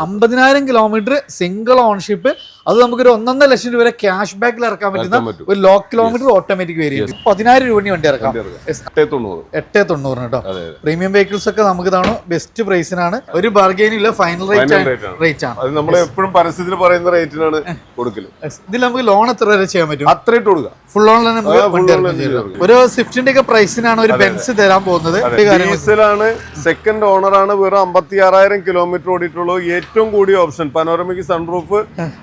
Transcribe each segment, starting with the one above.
അമ്പതിനായിരം kilometre single ownership അത് നമുക്കൊരു ഒന്നൊന്നര ലക്ഷം രൂപ വരെ ക്യാഷ് ബാക്കിൽ ഇറക്കാൻ പറ്റുന്ന ഒരു ലോ കിലോമീറ്റർ ഓട്ടോമാറ്റിക് വേരിയന്റ് പതിനായിരം രൂപ വണ്ടി ഇറക്കാം. എട്ടേ തൊണ്ണൂറിന് കേട്ടോ. പ്രീമിയം വെഹിക്കിൾസ് ഒക്കെ നമുക്ക് ഇതാണ്? ബെസ്റ്റ് പ്രൈസിനാണ് ഒരു ബാർഗെയിൻ ഇല്ല ഫൈനൽ റേറ്റ് ആണ്. റേറ്റ് ആണ്. നമ്മൾ എപ്പോഴും പരസ്യത്തിൽ പറയുന്ന റേറ്റിനാണ് കൊടുക്കൽ. Yes. ഇതിൽ നമുക്ക് ലോൺ എത്ര വരെ ചെയ്യാൻ പറ്റും? അത്ര ഇട്ട് കൊടുക്കുക ഫുൾ ഓൺ നമുക്ക് വണ്ടി ഒരു സ്വിഫ്റ്റിന്റെ ഒക്കെ പ്രൈസിനാണ് ഒരു ബെൻസ് തരാൻ പോകുന്നത്. ഡീസലാണ് സെക്കൻഡ് ഓണർ ആണ്. വെറും അമ്പത്തി ആറായിരം കിലോമീറ്റർ ഓടിയിട്ടുള്ളൂ. ഏറ്റവും കൂടിയ ഓപ്ഷൻ പനോരമിക് സൺറൂഫ്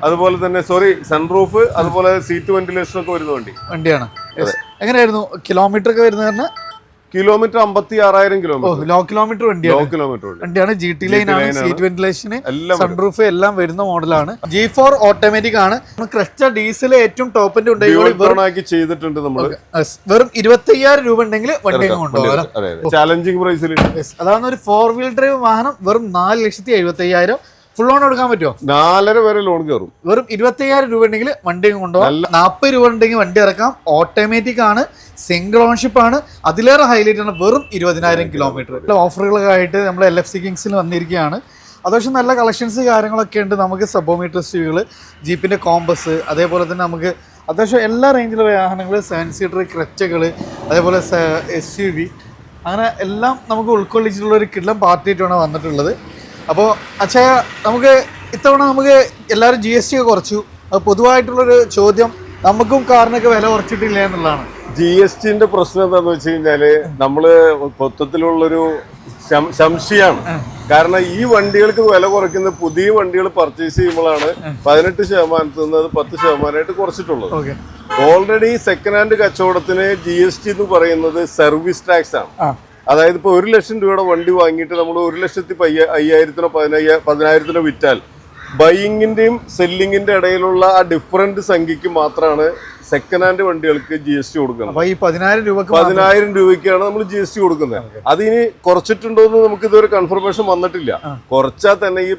അതുപോലെ തന്നെ സോറി സൺറൂഫ് അതുപോലെ സീറ്റ് വെന്റിലേഷൻ ഒക്കെ വരുന്ന വണ്ടി. വണ്ടിയാണ്. എങ്ങനെയായിരുന്നു കിലോമീറ്റർ ഒക്കെ പറഞ്ഞാൽ കിലോമീറ്റർ അമ്പത്തി ആറായിരം kilometre low kilometre low kilometre വണ്ടിയാണ് ജി ടി ലൈൻ ആണ് സീറ്റ് വെന്റിലേഷന് സൺറൂഫ് എല്ലാം വരുന്ന മോഡലാണ്. ജി ഫോർ ഓട്ടോമാറ്റിക് ആണ്. ക്രസ്റ്റ ഡീസൽ ഏറ്റവും ടോപ്പിന്റെ ഉണ്ടെങ്കിൽ ചെയ്തിട്ടുണ്ട് നമ്മൾ വെറും ഇരുപത്തി അയ്യായിരം രൂപ ഉണ്ടെങ്കിൽ വണ്ടി കൊണ്ടുപോകാം ചാലഞ്ചിങ് പ്രൈസിൽ അതാണ് ഒരു ഫോർ വീൽ ഡ്രൈവ് വാഹനം വെറും നാല് ലക്ഷത്തി എഴുപത്തി അയ്യായിരം ഫുൾ ലോൺ എടുക്കാൻ പറ്റുമോ? നാലര വരെ ലോൺ കയറും വെറും ഇരുപത്തി അയ്യായിരം രൂപ ഉണ്ടെങ്കിൽ വണ്ടി കൊണ്ടുപോകാം നാൽപ്പത് രൂപ ഉണ്ടെങ്കിൽ വണ്ടി ഇറക്കാം. ഓട്ടോമാറ്റിക് ആണ്. സിംഗിൾ ഓൺഷിപ്പ് ആണ്. അതിലേറെ ഹൈലൈറ്റ് ആണ് വെറും ഇരുപതിനായിരം കിലോമീറ്റർ ഓഫറുകളൊക്കെ ആയിട്ട് നമ്മൾ എൽ എഫ് സി കിങ്സിൽ വന്നിരിക്കുകയാണ്. അത്യാവശ്യം നല്ല കളക്ഷൻസ് കാര്യങ്ങളൊക്കെ ഉണ്ട്. നമുക്ക് സബോമീറ്റർ സ്റ്റുകൾ ജീപ്പിന്റെ കോമ്പസ് അതേപോലെ തന്നെ നമുക്ക് അത്യാവശ്യം എല്ലാ റേഞ്ചിലെ വാഹനങ്ങൾ സെവൻ സീറ്റർ ക്രച്ചകൾ അതേപോലെ എസ് യു വി അങ്ങനെ എല്ലാം നമുക്ക് ഉൾക്കൊള്ളിച്ചിട്ടുള്ള ഒരു കിടലം പാർട്ടിയായിട്ടാണ് വന്നിട്ടുള്ളത്. അപ്പോൾ അച്ഛാ നമുക്ക് ഇത്തവണ നമുക്ക് എല്ലാവരും ജി എസ് ടി ഒക്കെ കുറച്ചു. അത് പൊതുവായിട്ടുള്ളൊരു ചോദ്യം നമുക്കും കാറിനൊക്കെ വില കുറച്ചിട്ടില്ല എന്നുള്ളതാണ്. ജി എസ് ടിന്റെ പ്രശ്നം എന്താന്ന് വെച്ച് കഴിഞ്ഞാൽ നമ്മൾ മൊത്തത്തിലുള്ളൊരു സംശയമാണ് കാരണം ഈ വണ്ടികൾക്ക് വില കുറയ്ക്കുന്ന പുതിയ വണ്ടികൾ പർച്ചേസ് ചെയ്യുമ്പോഴാണ് പതിനെട്ട് ശതമാനത്തിൽ നിന്ന് അത് പത്ത് ശതമാനമായിട്ട് കുറച്ചിട്ടുള്ളത്. ഓൾറെഡി സെക്കൻഡ് ഹാൻഡ് കച്ചവടത്തിന് ജി എസ് ടി എന്ന് പറയുന്നത് സർവീസ് ടാക്സ് ആണ്. അതായത് ഇപ്പോൾ ഒരു ലക്ഷം രൂപയുടെ വണ്ടി വാങ്ങിയിട്ട് നമ്മൾ ഒരു ലക്ഷത്തി പയ്യ അയ്യായിരത്തിനോ പതിനയ്യ പതിനായിരത്തിനോ വിറ്റാൽ ബൈയിങ്ങിന്റെയും സെല്ലിങ്ങിന്റെ ഇടയിലുള്ള ആ ഡിഫറന്റ് സംഖ്യയ്ക്ക് മാത്രമാണ് സെക്കൻഡ് ഹാൻഡ് വണ്ടികൾക്ക് ജി എസ് ടി കൊടുക്കുന്നത്. അപ്പോൾ ഈ പതിനായിരം രൂപ പതിനായിരം രൂപയ്ക്കാണ് നമ്മൾ ജി എസ് ടി കൊടുക്കുന്നത്. അതിനി കുറച്ചിട്ടുണ്ടോ എന്ന് നമുക്ക് ഇതുവരെ കൺഫർമേഷൻ വന്നിട്ടില്ല. കുറച്ചാൽ തന്നെ ഈ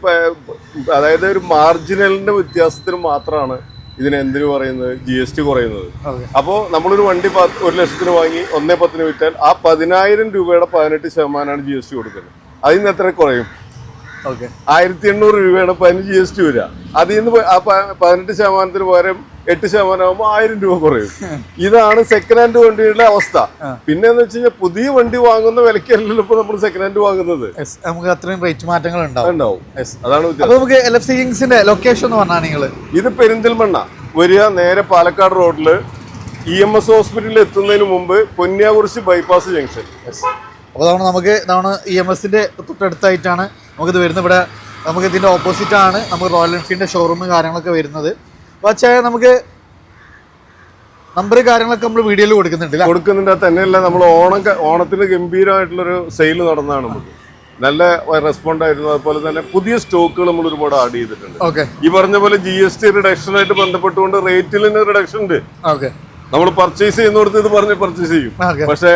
അതായത് ഒരു മാർജിനലിന്റെ വ്യത്യാസത്തിന് മാത്രമാണ് ഇതിന് എന്തിനു പറയുന്നത്? ജി എസ് ടി കുറയുന്നത്. അപ്പോ അപ്പോൾ നമ്മളൊരു വണ്ടി ഒരു ലക്ഷത്തിന് വാങ്ങി ഒന്നേ പത്തിന് വിറ്റാൽ ആ പതിനായിരം രൂപയുടെ പതിനെട്ട് ശതമാനമാണ് ജി എസ് ടി കൊടുക്കുന്നത്. അതിൽ നിന്ന് എത്ര കുറയും? ആയിരത്തി എണ്ണൂറ് രൂപയാണ് പതിനഞ്ച് ജി എസ് ടി വരിക. അതിൽ നിന്ന് ആ പതിനെട്ട് ശതമാനത്തിന് പകരം എട്ട് ശതമാനം ആകുമ്പോൾ ആയിരം രൂപ കുറയും. ഇതാണ് സെക്കൻഡ് ഹാൻഡ് വണ്ടിയുടെ അവസ്ഥ. പിന്നെ എന്ന് വെച്ച് കഴിഞ്ഞാൽ പുതിയ വണ്ടി വാങ്ങുന്ന വിലക്കല്ലല്ലോ ഇപ്പൊ നമ്മൾ സെക്കൻഡ് ഹാൻഡ് വാങ്ങുന്നത് നമുക്ക് അത്രയും റേറ്റ് മാറ്റങ്ങൾ ഉണ്ടാവും. അതാണ് നമുക്ക് എൽ എഫ് സി കിങ്സിന്റെ ലൊക്കേഷൻ എന്ന് പറഞ്ഞാൽ നിങ്ങൾ ഇത് പെരിന്തൽമണ്ണ. വരിക നേരെ പാലക്കാട് റോഡിൽ ഇ എം എസ് ഹോസ്പിറ്റലിൽ എത്തുന്നതിന് മുമ്പ് പൊന്നിയാകുറിശി ബൈപ്പാസ് ജംഗ്ഷൻ അപ്പോൾ അതാണ് നമുക്ക് ഇതാണ് ഇ എം എസിന്റെ തൊട്ടടുത്തായിട്ടാണ് നമുക്കിത് വരുന്നത്. ഇവിടെ നമുക്ക് ഇതിന്റെ ഓപ്പോസിറ്റ് ആണ് നമുക്ക് റോയൽ എൻഫീൽഡിന്റെ ഷോറൂമും കാര്യങ്ങളൊക്കെ വരുന്നത്. അപ്പോൾ നമുക്ക് നമ്പർ കാര്യങ്ങളൊക്കെ നമ്മൾ വീഡിയോയിൽ കൊടുക്കുന്നുണ്ട് കൊടുക്കുന്നുണ്ട്. തന്നെയല്ല നമ്മൾ ഓണം ഓണത്തിന് ഗംഭീരമായിട്ടുള്ളൊരു സെയിൽ നടന്നതാണ് നമുക്ക് നല്ല റെസ്പോണ്ട് ആയിരുന്നു. അതുപോലെ തന്നെ പുതിയ സ്റ്റോക്കുകൾ നമ്മൾ ഒരുപാട് ആഡ് ചെയ്തിട്ടുണ്ട്. ഈ പറഞ്ഞ പോലെ ജി എസ് ടി റിഡക്ഷനായിട്ട് ബന്ധപ്പെട്ടുകൊണ്ട് റേറ്റിൽ തന്നെ റിഡക്ഷൻ ഉണ്ട്. ഓക്കെ. നമ്മൾ പർച്ചേസ് ചെയ്യുന്നിടത്ത് ഇത് പറഞ്ഞ് പർച്ചേസ് ചെയ്യും. പക്ഷെ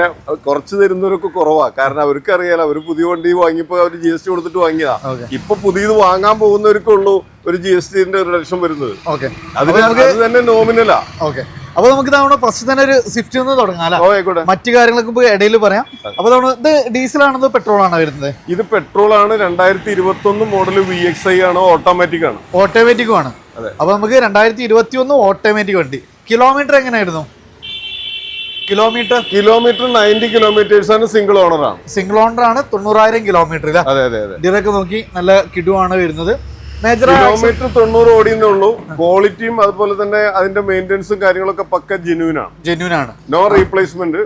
കുറച്ച് തരുന്നവരൊക്കെ കുറവാ. കാരണം അവർക്ക് അറിയാലോ അവർ പുതിയ വണ്ടി വാങ്ങിയപ്പോ അവർ ജി എസ് ടി കൊടുത്തിട്ട് വാങ്ങിയതാ. ഇപ്പൊ പുതിയത് വാങ്ങാൻ പോകുന്നവർക്കുള്ളൂ ഒരു ജി എസ് ടിന്റെ ഒരു ലക്ഷം വരുന്നത്. അത് തന്നെ നോമിനലാ ഓക്കെ. അപ്പൊ നമുക്ക് തവണ ഫസ്റ്റ് തന്നെ ഒരു സ്വിഫ്റ്റ് നിന്ന് തുടങ്ങാം മറ്റു കാര്യങ്ങളൊക്കെ ഇടയിൽ പറയാം. അപ്പൊ ഇത് ഇത് ആണോ പെട്രോൾ ആണോ വരുന്നത്? ഇത് പെട്രോൾ ആണ്. രണ്ടായിരത്തി ഇരുപത്തി ഒന്ന് മോഡൽ വി എക്സ് ഐ ആണ്. ഓട്ടോമാറ്റിക് ആണ്. ഓട്ടോമാറ്റിക്കും ആണ്. അപ്പൊ നമുക്ക് രണ്ടായിരത്തി ഇരുപത്തി ഒന്ന് ഓട്ടോമാറ്റിക് വണ്ടി. കിലോമീറ്റർ എങ്ങനെയായിരുന്നു? കിലോമീറ്റർ? കിലോമീറ്റർ നയന്റി കിലോമീറ്റേഴ്സ് ആണ് സിംഗിൾ ഓണർ ആണ്. സിംഗിൾ ഓണർ ആണ് തൊണ്ണൂറായിരം കിലോമീറ്റർ അതെ അതെ അതെ. ഇതൊക്കെ നോക്കി നല്ല കിടുവാണ് വരുന്നത്. മേജർ കിലോമീറ്റർ തൊണ്ണൂറ് ഓടിയെന്നേ ഉള്ളൂ. ക്വാളിറ്റിയും അതുപോലെ തന്നെ അതിന്റെ മെയിന്റെനൻസും കാര്യങ്ങളൊക്കെ പക്ക ജെന്യൂൻ ആണ്. ജെന്യൂൻ ആണ്. നോ റീപ്ലേസ്മെന്റ്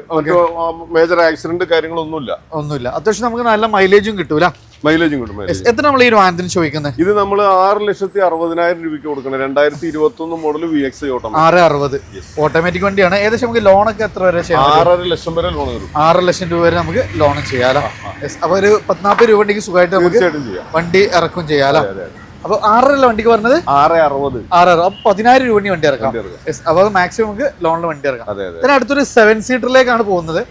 മേജർ ആക്സിഡന്റ് കാര്യങ്ങളൊന്നുമില്ല. ഒന്നുമില്ല. അത്യാവശ്യം നമുക്ക് നല്ല മൈലേജും കിട്ടൂല. മൈലേജും കിട്ടും. എത്ര നമ്മൾ ഈ വാഹനത്തിന് ചോദിക്കുന്നത് ഇത് നമ്മൾ ആറ് ലക്ഷത്തി അറുപതിനായിരം രൂപയ്ക്ക് കൊടുക്കണം. രണ്ടായിരത്തി ഇരുപത്തി ഒന്ന് മോഡൽ വി എക്സ് ഓട്ടം ആറ് അറുപത്. ഓട്ടോമാറ്റിക് വണ്ടിയാണ്. ഏകദേശം നമുക്ക് ലോണൊക്കെ എത്ര വരെ ചെയ്യാം ആറര ലക്ഷം വരെ ലോൺ ആറ് ലക്ഷം രൂപ വരെ നമുക്ക് ലോൺ ചെയ്യാലോ? അപ്പൊ ഒരു പത്നാൽപ്പത് രൂപ ഉണ്ടെങ്കിൽ സുഖമായിട്ട് നമുക്ക് വണ്ടി ഇറക്കും ചെയ്യാലോ. അപ്പൊ ആറര വണ്ടിക്ക് പറഞ്ഞത്? ആറ് അറുപത്. ആറാറ് അപ്പൊ പതിനായിരം രൂപ വണ്ടി ഇറക്കാം. അപ്പൊ മാക്സിമം നമുക്ക് ലോണിൽ വണ്ടി ഇറക്കാം. അടുത്തൊരു സെവൻ സീറ്ററിലേക്കാണ് പോകുന്നത്.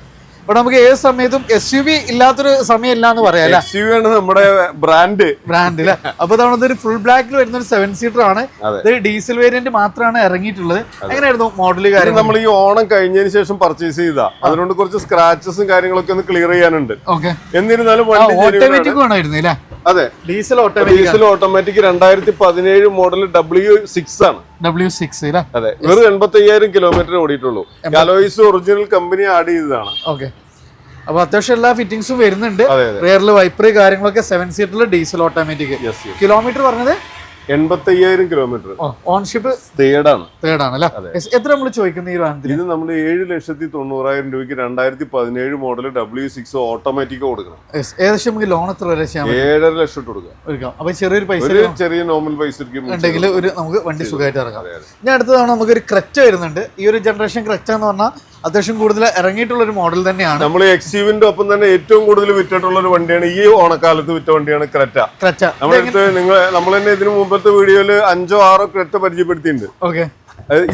ഇവിടെ നമുക്ക് ഏത് സമയത്തും എസ് യു വി ഇല്ലാത്തൊരു സമയമില്ല എന്ന് പറയാം യു ആണ് നമ്മുടെ ബ്രാൻഡ് ബ്രാൻഡ് അല്ലെ? അപ്പൊ ഇതാണ് ഒരു ഫുൾ ബ്ലാക്കിൽ വരുന്ന ഒരു സെവൻ സീറ്റർ ആണ്. ഇത് ഡീസൽ വേരിയന്റ് മാത്രമാണ് ഇറങ്ങിയിട്ടുള്ളത്. എങ്ങനെയായിരുന്നു മോഡൽ കാര്യം നമ്മൾ ഈ ഓണം കഴിഞ്ഞതിന് ശേഷം പർച്ചേസ് ചെയ്താ. അതുകൊണ്ട് കുറച്ച് സ്ക്രാച്ചസും കാര്യങ്ങളൊക്കെ ഒന്ന് ക്ലിയർ ചെയ്യാനുണ്ട്. ഓക്കെ. എന്നിരുന്നാലും. ഓട്ടോമാറ്റിക് വേണമായിരുന്നു അല്ലേ? അതെ. ഡീസൽ ഓട്ടോമാറ്റിക് ഡീസൽ ഓട്ടോമാറ്റിക് രണ്ടായിരത്തി പതിനേഴ് മോഡൽ ഡബ്ല്യു സിക്സ് ആണ്. ഡബ്ല്യു സിക്സ് അതെ. വെറും എൺപത്തി അയ്യായിരം കിലോമീറ്റർ ഓടിയിട്ടുള്ളൂ അലോയിസ് ഒറിജിനൽ കമ്പനി ആഡ് ചെയ്തതാണ്. ഓക്കെ. അപ്പൊ അത്യാവശ്യം എല്ലാ ഫിറ്റിംഗ്സും വരുന്നുണ്ട്. റിയറിൽ വൈപ്പർ കാര്യങ്ങളൊക്കെ സെവൻ സീറ്ററിൽ ഡീസൽ ഓട്ടോമാറ്റിക് കിലോമീറ്റർ പറഞ്ഞത് എൺപത്തി അയ്യായിരം കിലോമീറ്റർ ഓൺഷിപ്പ് തേർഡാണ് തേർഡാണ് ആണ് അല്ലേ? എത്ര നമ്മൾ ചോദിക്കുന്ന ഈ വാഹനത്തിൽ ഇത് നമ്മൾ ഏഴ് ലക്ഷത്തി തൊണ്ണൂറായിരം രൂപയ്ക്ക് രണ്ടായിരത്തി പതിനേഴ് മോഡൽ ഡബ്ല്യു സിക്സ് ഓട്ടോമാറ്റിക് കൊടുക്കണം. ഏകദേശം നമുക്ക് ലോൺ എത്ര വരെ ചെയ്യാം ഏഴര ലക്ഷം കൊടുക്കാം. അപ്പൊ ചെറിയൊരു പൈസ ചെറിയ നോർമൽ പൈസ ഉണ്ടെങ്കിൽ ഒരു നമുക്ക് വണ്ടി സുഖമായിട്ട് ഇറങ്ങാം. ഞാൻ അടുത്തതാണ് നമുക്ക് ഒരു ക്രെറ്റ വരുന്നുണ്ട്. ഈ ഒരു ജനറേഷൻ ക്രെറ്റ എന്ന് പറഞ്ഞാൽ അത്യാവശ്യം കൂടുതൽ ഇറങ്ങിയിട്ടുള്ള ഒരു മോഡൽ തന്നെയാണ്. നമ്മൾ എക്സീവിന്റെ ഒപ്പം തന്നെ ഏറ്റവും കൂടുതൽ വിറ്റിട്ടുള്ള ഒരു വണ്ടിയാണ് ഈ ഓണക്കാലത്ത് വിറ്റ വണ്ടിയാണ് ക്രെറ്റ ക്രെറ്റ നമ്മളെടുത്ത് നിങ്ങൾ നമ്മൾ തന്നെ ഇതിനു മുമ്പത്തെ വീഡിയോയിൽ അഞ്ചോ ആറോ ക്രെറ്റ പരിചയപ്പെടുത്തിയിട്ടുണ്ട്. ഓക്കെ.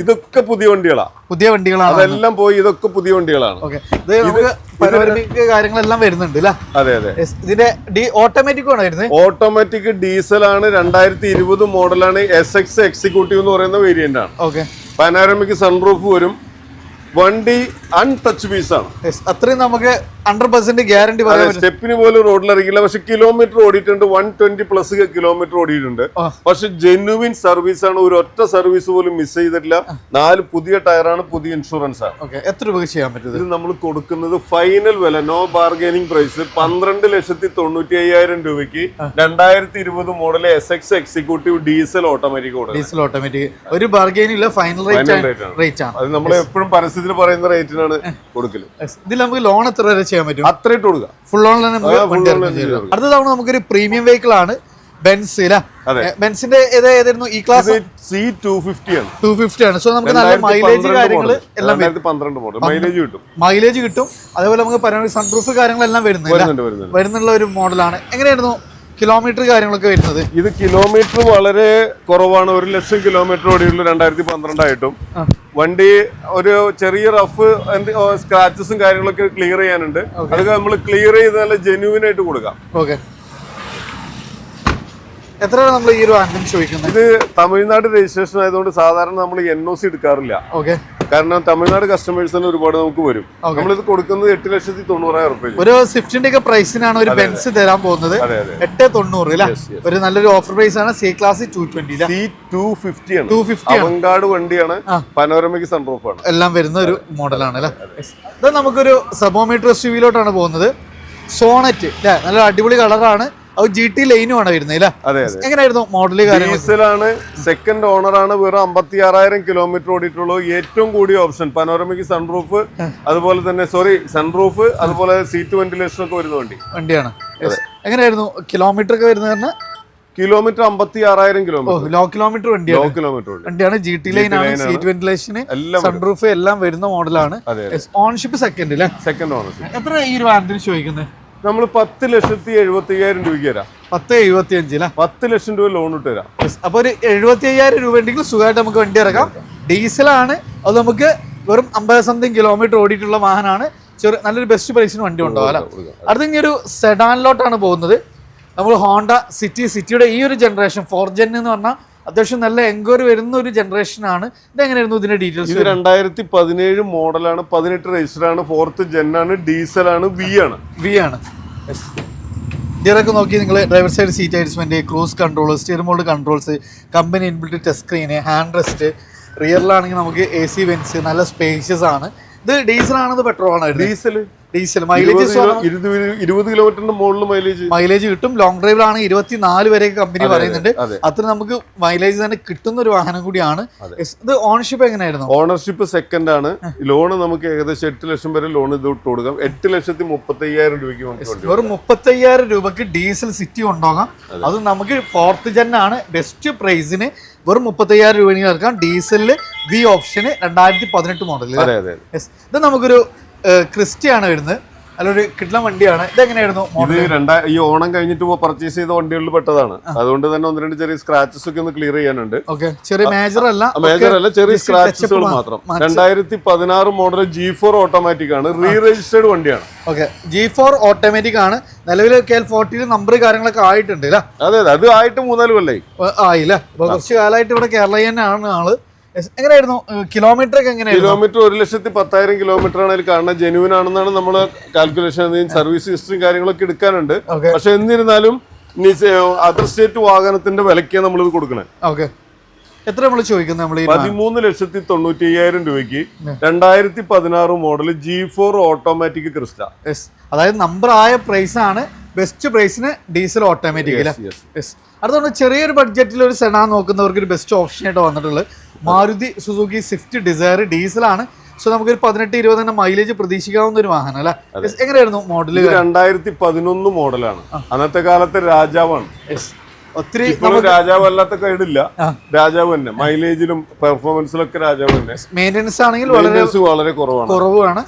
ഇതൊക്കെ പുതിയ വണ്ടികളാ. പുതിയ വണ്ടികളാണ്. അതെല്ലാം പോയി ഇതൊക്കെ പുതിയ വണ്ടികളാണ്. ഓക്കെ. ഇത് നമുക്ക് പനോരമിക് കാര്യങ്ങളെല്ലാം വരുന്നുണ്ട് അതെ അതെ. ഇതിന്റെ ഡി ഓട്ടോമാറ്റിക് ആണ് വരുന്നത്? ഓട്ടോമാറ്റിക് ഡീസൽ ആണ് രണ്ടായിരത്തി ഇരുപത് മോഡലാണ് എസ് എക്സ് എക്സിക്യൂട്ടീവ് എന്ന് പറയുന്ന വേരിയന്റ് ആണ്. ഓക്കെ. പാനാരമിക് സൺറൂഫ് വരും. വണ്ടി അൺടച്ച് പീസ് ആണ്. അത്രയും നമുക്ക് ഹൺഡ്രഡ് പെർസെന്റ് ഗ്യാരണ്ടി സ്റ്റെപ്പിന് പോലും റോഡിൽ ഇറങ്ങില്ല പക്ഷെ കിലോമീറ്റർ ഓടിയിട്ടുണ്ട് വൺ ട്വന്റി പ്ലസ് കിലോമീറ്റർ ഓടിയിട്ടുണ്ട്. പക്ഷെ ജെന്യുവിൻ സർവീസ് ആണ്. ഒരു ഒറ്റ സർവീസ് പോലും മിസ് ചെയ്തിട്ടില്ല. നാല് പുതിയ ടയറാണ് പുതിയ ഇൻഷുറൻസ് ആണ്. എത്ര രൂപ ചെയ്യാൻ പറ്റും ഇത്? നമ്മൾ കൊടുക്കുന്നത് ഫൈനൽ വില നോ ബാർഗൈനിങ് പ്രൈസ് പന്ത്രണ്ട് ലക്ഷത്തി തൊണ്ണൂറ്റി അയ്യായിരം രൂപയ്ക്ക് രണ്ടായിരത്തി ഇരുപത് model S X executive diesel automatic diesel automatic ഒരു ഇല്ല ഫൈനൽ റേറ്റ് ആണ്. അത് നമ്മൾ എപ്പോഴും പരസ്യത്തിൽ പറയുന്ന റേറ്റിനാണ് കൊടുക്കൽ. ഇതിൽ നമുക്ക് ലോൺ എത്ര വരെ ചെയ്യാൻ പറ്റും. അത്ര ഇട്ട് കൊടുക്കുക. ഫുൾ ഓൺ തന്നെ. അടുത്ത തവണ നമുക്കൊരു പ്രീമിയം വെഹിക്കിൾ ആണ് ബെൻസ് ബെൻസിന്റെ ഏത് ഏതായിരുന്നു? ഈ ക്ലാസ് സി ടു ഫിഫ്റ്റി ആണ്. ടു ഫിഫ്റ്റി ആണ്. സോ നമുക്ക് നല്ല മൈലേജ് കാര്യങ്ങൾ എല്ലാം മൈലേജ് കിട്ടും. മൈലേജ് കിട്ടും. അതേപോലെ നമുക്ക് പരമാവധി സൺറൂഫ് കാര്യങ്ങളെല്ലാം വരുന്നില്ല. വരുന്നുണ്ട് വരുന്നുള്ള ഒരു മോഡലാണ് എങ്ങനെയായിരുന്നു കിലോമീറ്റർ കാര്യങ്ങളൊക്കെ വരുന്നത്. ഇത് കിലോമീറ്റർ വളരെ കുറവാണ്. ഒരു ലക്ഷം കിലോമീറ്റർ ഓടിയുള്ള രണ്ടായിരത്തി പന്ത്രണ്ടായിട്ടും. വണ്ടി ഒരു ചെറിയ റഫ് സ്ക്രാച്ചസും കാര്യങ്ങളൊക്കെ ക്ലിയർ ചെയ്യാനുണ്ട്. അതൊക്കെ നമ്മൾ ക്ലിയർ ചെയ്ത് നല്ല ജെന്യൂൻ ആയിട്ട് കൊടുക്കാം. ഓക്കെ എത്രയാണ് നമ്മൾ ഈ ഒരു വാഹനം ചോദിക്കുന്നത്? ഇത് തമിഴ്നാട് രജിസ്ട്രേഷൻ ആയതുകൊണ്ട് സാധാരണ നമ്മൾ എൻ ഒ സി എടുക്കാറില്ല. ഓക്കെ കാരണം തമിഴ്നാട് കസ്റ്റമേഴ്സ് തന്നെ ഒരുപാട് നമുക്ക് വരും. നമ്മളിത് കൊടുക്കുന്നത് എട്ട് ലക്ഷത്തി തൊണ്ണൂറായിരം റുപ്യ ഒരു സ്വിഫ്റ്റിന്റെ ഒക്കെ പ്രൈസിനാണ് ഒരു ബെൻസ് തരാൻ പോകുന്നത്. എട്ട് തൊണ്ണൂറ്. ഒരു നല്ലൊരു ഓഫർ പ്രൈസ് ആണ് C class two twenty C two fifty ആണ്. ടു ഫിഫ്റ്റി അവങ്കാട് വണ്ടിയാണ്. പനോരമയ്ക്ക് സൺറൂഫ് ആണ്. എല്ലാം വരുന്ന ഒരു മോഡലാണ് അല്ലേ ഇത് നമുക്കൊരു സബോമീറ്റർ എസ് യു വിയിലോട്ടാണ് പോകുന്നത്. സോണറ്റ് അല്ലേ നല്ല അടിപൊളി കളറാണ് ജി ടി ലൈനും ആണ് വരുന്നത് അല്ലേ? അതെ അതെ. എങ്ങനെയായിരുന്നു മോഡൽ ആണ്. ഡീസലാണ് സെക്കൻഡ് ഓണർ ആണ്. വെറും അമ്പത്തി ആറായിരം കിലോമീറ്റർ ഓടിയിട്ടുള്ളൂ. ഏറ്റവും കൂടിയ ഓപ്ഷൻ പനോരമയ്ക്ക് സൺറൂഫ് അതുപോലെ തന്നെ സോറി സൺറൂഫ് അതുപോലെ സീറ്റ് വെന്റിലേഷൻ ഒക്കെ വരുന്ന വണ്ടി. വണ്ടിയാണ്. എങ്ങനെയായിരുന്നു കിലോമീറ്റർ ഒക്കെ വരുന്നത് കിലോമീറ്റർ അമ്പത്തി ആറായിരം kilometre low kilometre low kilometre വണ്ടിയാണ് ജി ടി ലൈൻ ആണ് സീറ്റ് വെന്റിലേഷന് എല്ലാം സൺറൂഫ് എല്ലാം വരുന്ന മോഡലാണ് ഓൺഷിപ്പ് സെക്കൻഡ് അല്ലേ? സെക്കൻഡ് ഓണർഷിപ്പ് എത്ര ഈ ഒരു വാഹനത്തിന് ചോദിക്കുന്നത് നമ്മൾ പത്ത് ലക്ഷത്തി എഴുപത്തി അയ്യായിരം രൂപയ്ക്ക് തരാം. പത്ത് എഴുപത്തി അഞ്ച് അല്ലേ പത്ത് ലക്ഷം രൂപ ലോൺ ഇട്ട് തരാം. അപ്പൊ ഒരു എഴുപത്തി അയ്യായിരം രൂപ ഉണ്ടെങ്കിൽ സുഖമായിട്ട് നമുക്ക് വണ്ടി ഇറക്കാം. ഡീസലാണ്. അത് നമുക്ക് വെറും അമ്പത് സംതിങ് കിലോമീറ്റർ ഓടിയിട്ടുള്ള വാഹനമാണ് ചെറു നല്ലൊരു ബെസ്റ്റ് പ്രൈസിന് വണ്ടി ഉണ്ടാവും അല്ല? കൊടുക്കാം. അടുത്ത ഇനി ഒരു സെഡാനിലോട്ടാണ് പോകുന്നത്. നമ്മൾ ഹോണ്ട സിറ്റി സിറ്റിയുടെ ഈ ഒരു ജനറേഷൻ ഫോർ ജെൻ എന്ന് പറഞ്ഞാൽ അത്യാവശ്യം നല്ല എൻക്വയറി വരുന്ന ഒരു ജനറേഷൻ ആണ്. ഇതെങ്ങനെയായിരുന്നു ഇതിന്റെ ഡീറ്റെയിൽസ് ഇത് രണ്ടായിരത്തി പതിനേഴ് മോഡലാണ് പതിനെട്ട് രജിസ്റ്റർ ആണ് ഫോർത്ത് ജെൻ ആണ് ഡീസൽ ആണ് വി ആണ്. വി ആണ്. ഇതിലൊക്കെ നോക്കി നിങ്ങൾ driver side seat adjustment cruise control steer mould controls company inbuilt touch screen hand rest റിയറിലാണെങ്കിൽ നമുക്ക് എ സി വെൻസ് നല്ല സ്പേഷ്യസ് ആണ്. ഇത് ഡീസൽ ആണത് പെട്രോൾ ആണ് ഡീസൽ ഡീസൽ മൈലേജ് ഇരുപത് കിലോമീറ്ററിന്റെ മുകളിൽ മൈലേജ് മൈലേജ് കിട്ടും. ലോങ് ഡ്രൈവിലാണ് ഇരുപത്തിനാല് വരെ കമ്പനി പറയുന്നുണ്ട്. അത്ര നമുക്ക് മൈലേജ് തന്നെ കിട്ടുന്ന ഒരു വാഹനം കൂടിയാണ്. ഇത് ഓണർഷിപ്പ് എങ്ങനെയായിരുന്നു? ഓണർഷിപ്പ് സെക്കൻഡ് ആണ്. ലോൺ നമുക്ക് ഏകദേശം എട്ട് ലക്ഷം വരെ ലോൺ ഇത് ഇട്ട് കൊടുക്കാം. എട്ട് ലക്ഷത്തി മുപ്പത്തി അയ്യായിരം രൂപയ്ക്ക് ഒരു മുപ്പത്തയ്യായിരം രൂപക്ക് ഡീസൽ സിറ്റി ഉണ്ടാകാം അത്. നമുക്ക് ഫോർത്ത് ജെൻ ആണ്. ബെസ്റ്റ് പ്രൈസിന് വെറും മുപ്പത്തയ്യായിരം രൂപ ഇറക്കാം ഡീസലിൽ വി ഓപ്ഷന് രണ്ടായിരത്തി പതിനെട്ട് മോഡൽ ഇത് നമുക്കൊരു ക്രിസ്റ്റിയാണ് വരുന്നത്. അല്ലൊരു കിട്ടുന്ന വണ്ടിയാണ്. ഇതെങ്ങനെയായിരുന്നു ഇത് രണ്ടാ ഈ ഓണം കഴിഞ്ഞിട്ട് പർച്ചേസ് ചെയ്ത വണ്ടികളിൽ പെട്ടതാണ്. അതുകൊണ്ട് തന്നെ ഒന്ന് രണ്ട് ചെറിയ സ്ക്രാച്ചസ് ഒക്കെ ഒന്ന് ക്ലിയർ ചെയ്യാനുണ്ട്. ഓക്കെ ചെറിയ മേജർ അല്ല. മേജർ അല്ല ചെറിയ സ്ക്രാച്ചസുകൾ മാത്രം. രണ്ടായിരത്തി പതിനാറ് മോഡൽ ജി ഫോർ ഓട്ടോമാറ്റിക് ആണ്. റീ രജിസ്റ്റേർഡ് വണ്ടിയാണ്. ഓക്കെ ജി ഫോർ ഓട്ടോമാറ്റിക് ആണ്. നിലവിൽ കെ എൽ ഫോർട്ടിയിൽ നമ്പർ കാര്യങ്ങളൊക്കെ ആയിട്ടുണ്ട് അതെ അതെ. അത് ആയിട്ട് മൂന്നാൽ കൊല്ലായി. ആയില്ല? കുറച്ച് കാലമായിട്ട് ഇവിടെ കേരള തന്നെയാണ് ആൾ. എങ്ങനെയായിരുന്നു? കിലോമീറ്റർ കിലോമീറ്റർ ഒരു ലക്ഷത്തി പത്തായിരം കിലോമീറ്റർ ആണ് അതിൽ കാണുന്നത്. ജെനുവിൻ ആണെന്നാണ് നമ്മൾ കാൽക്കുലേഷൻ സർവീസ് ഹിസ്റ്ററിയും കാര്യങ്ങളൊക്കെ എടുക്കാനുണ്ട്. പക്ഷെ എന്നിരുന്നാലും അതർ സ്റ്റേറ്റ് വാഹനത്തിന്റെ വിലക്കാണ് ഇത് കൊടുക്കണേ. ഓക്കെ എത്ര നമ്മൾ ചോദിക്കുന്നത് നമ്മൾ പതിമൂന്ന് ലക്ഷത്തി തൊണ്ണൂറ്റി അയ്യായിരം രൂപയ്ക്ക് രണ്ടായിരത്തി പതിനാറ് model G four automatic Crysta അതായത് നമ്പർ ആയ പ്രൈസ് ആണ് ബെസ്റ്റ് പ്രൈസിന് ഡീസൽ ഓട്ടോമാറ്റിക് അല്ലേ? അടുത്തോണ്ട് ചെറിയൊരു ബഡ്ജറ്റിൽ ഒരു സെഡാൻ നോക്കുന്നവർക്ക് ഒരു ബെസ്റ്റ് ഓപ്ഷൻ ആയിട്ട് വന്നിട്ടുള്ളത്. മാരുതി സുസുക്കി സ്വിഫ്റ്റ് ഡിസയർ ഡീസലാണ് സോ നമുക്കൊരു പതിനെട്ട് ഇരുപത് തന്നെ മൈലേജ് പ്രതീക്ഷിക്കാവുന്ന ഒരു വാഹനം അല്ലെ? എങ്ങനെയായിരുന്നു മോഡൽ രണ്ടായിരത്തി പതിനൊന്ന് മോഡലാണ് അന്നത്തെ കാലത്തെ രാജാവാണ്. ഒത്തിരി രാജാവ് അല്ലാത്ത കൈഡില്ല രാജാവ് തന്നെ. മൈലേജിലും പെർഫോമൻസിലൊക്കെ രാജാവ് തന്നെ. മെയിന്റെനൻസ് ആണെങ്കിൽ വളരെ വളരെ കുറവാണ്. കുറവാണ്.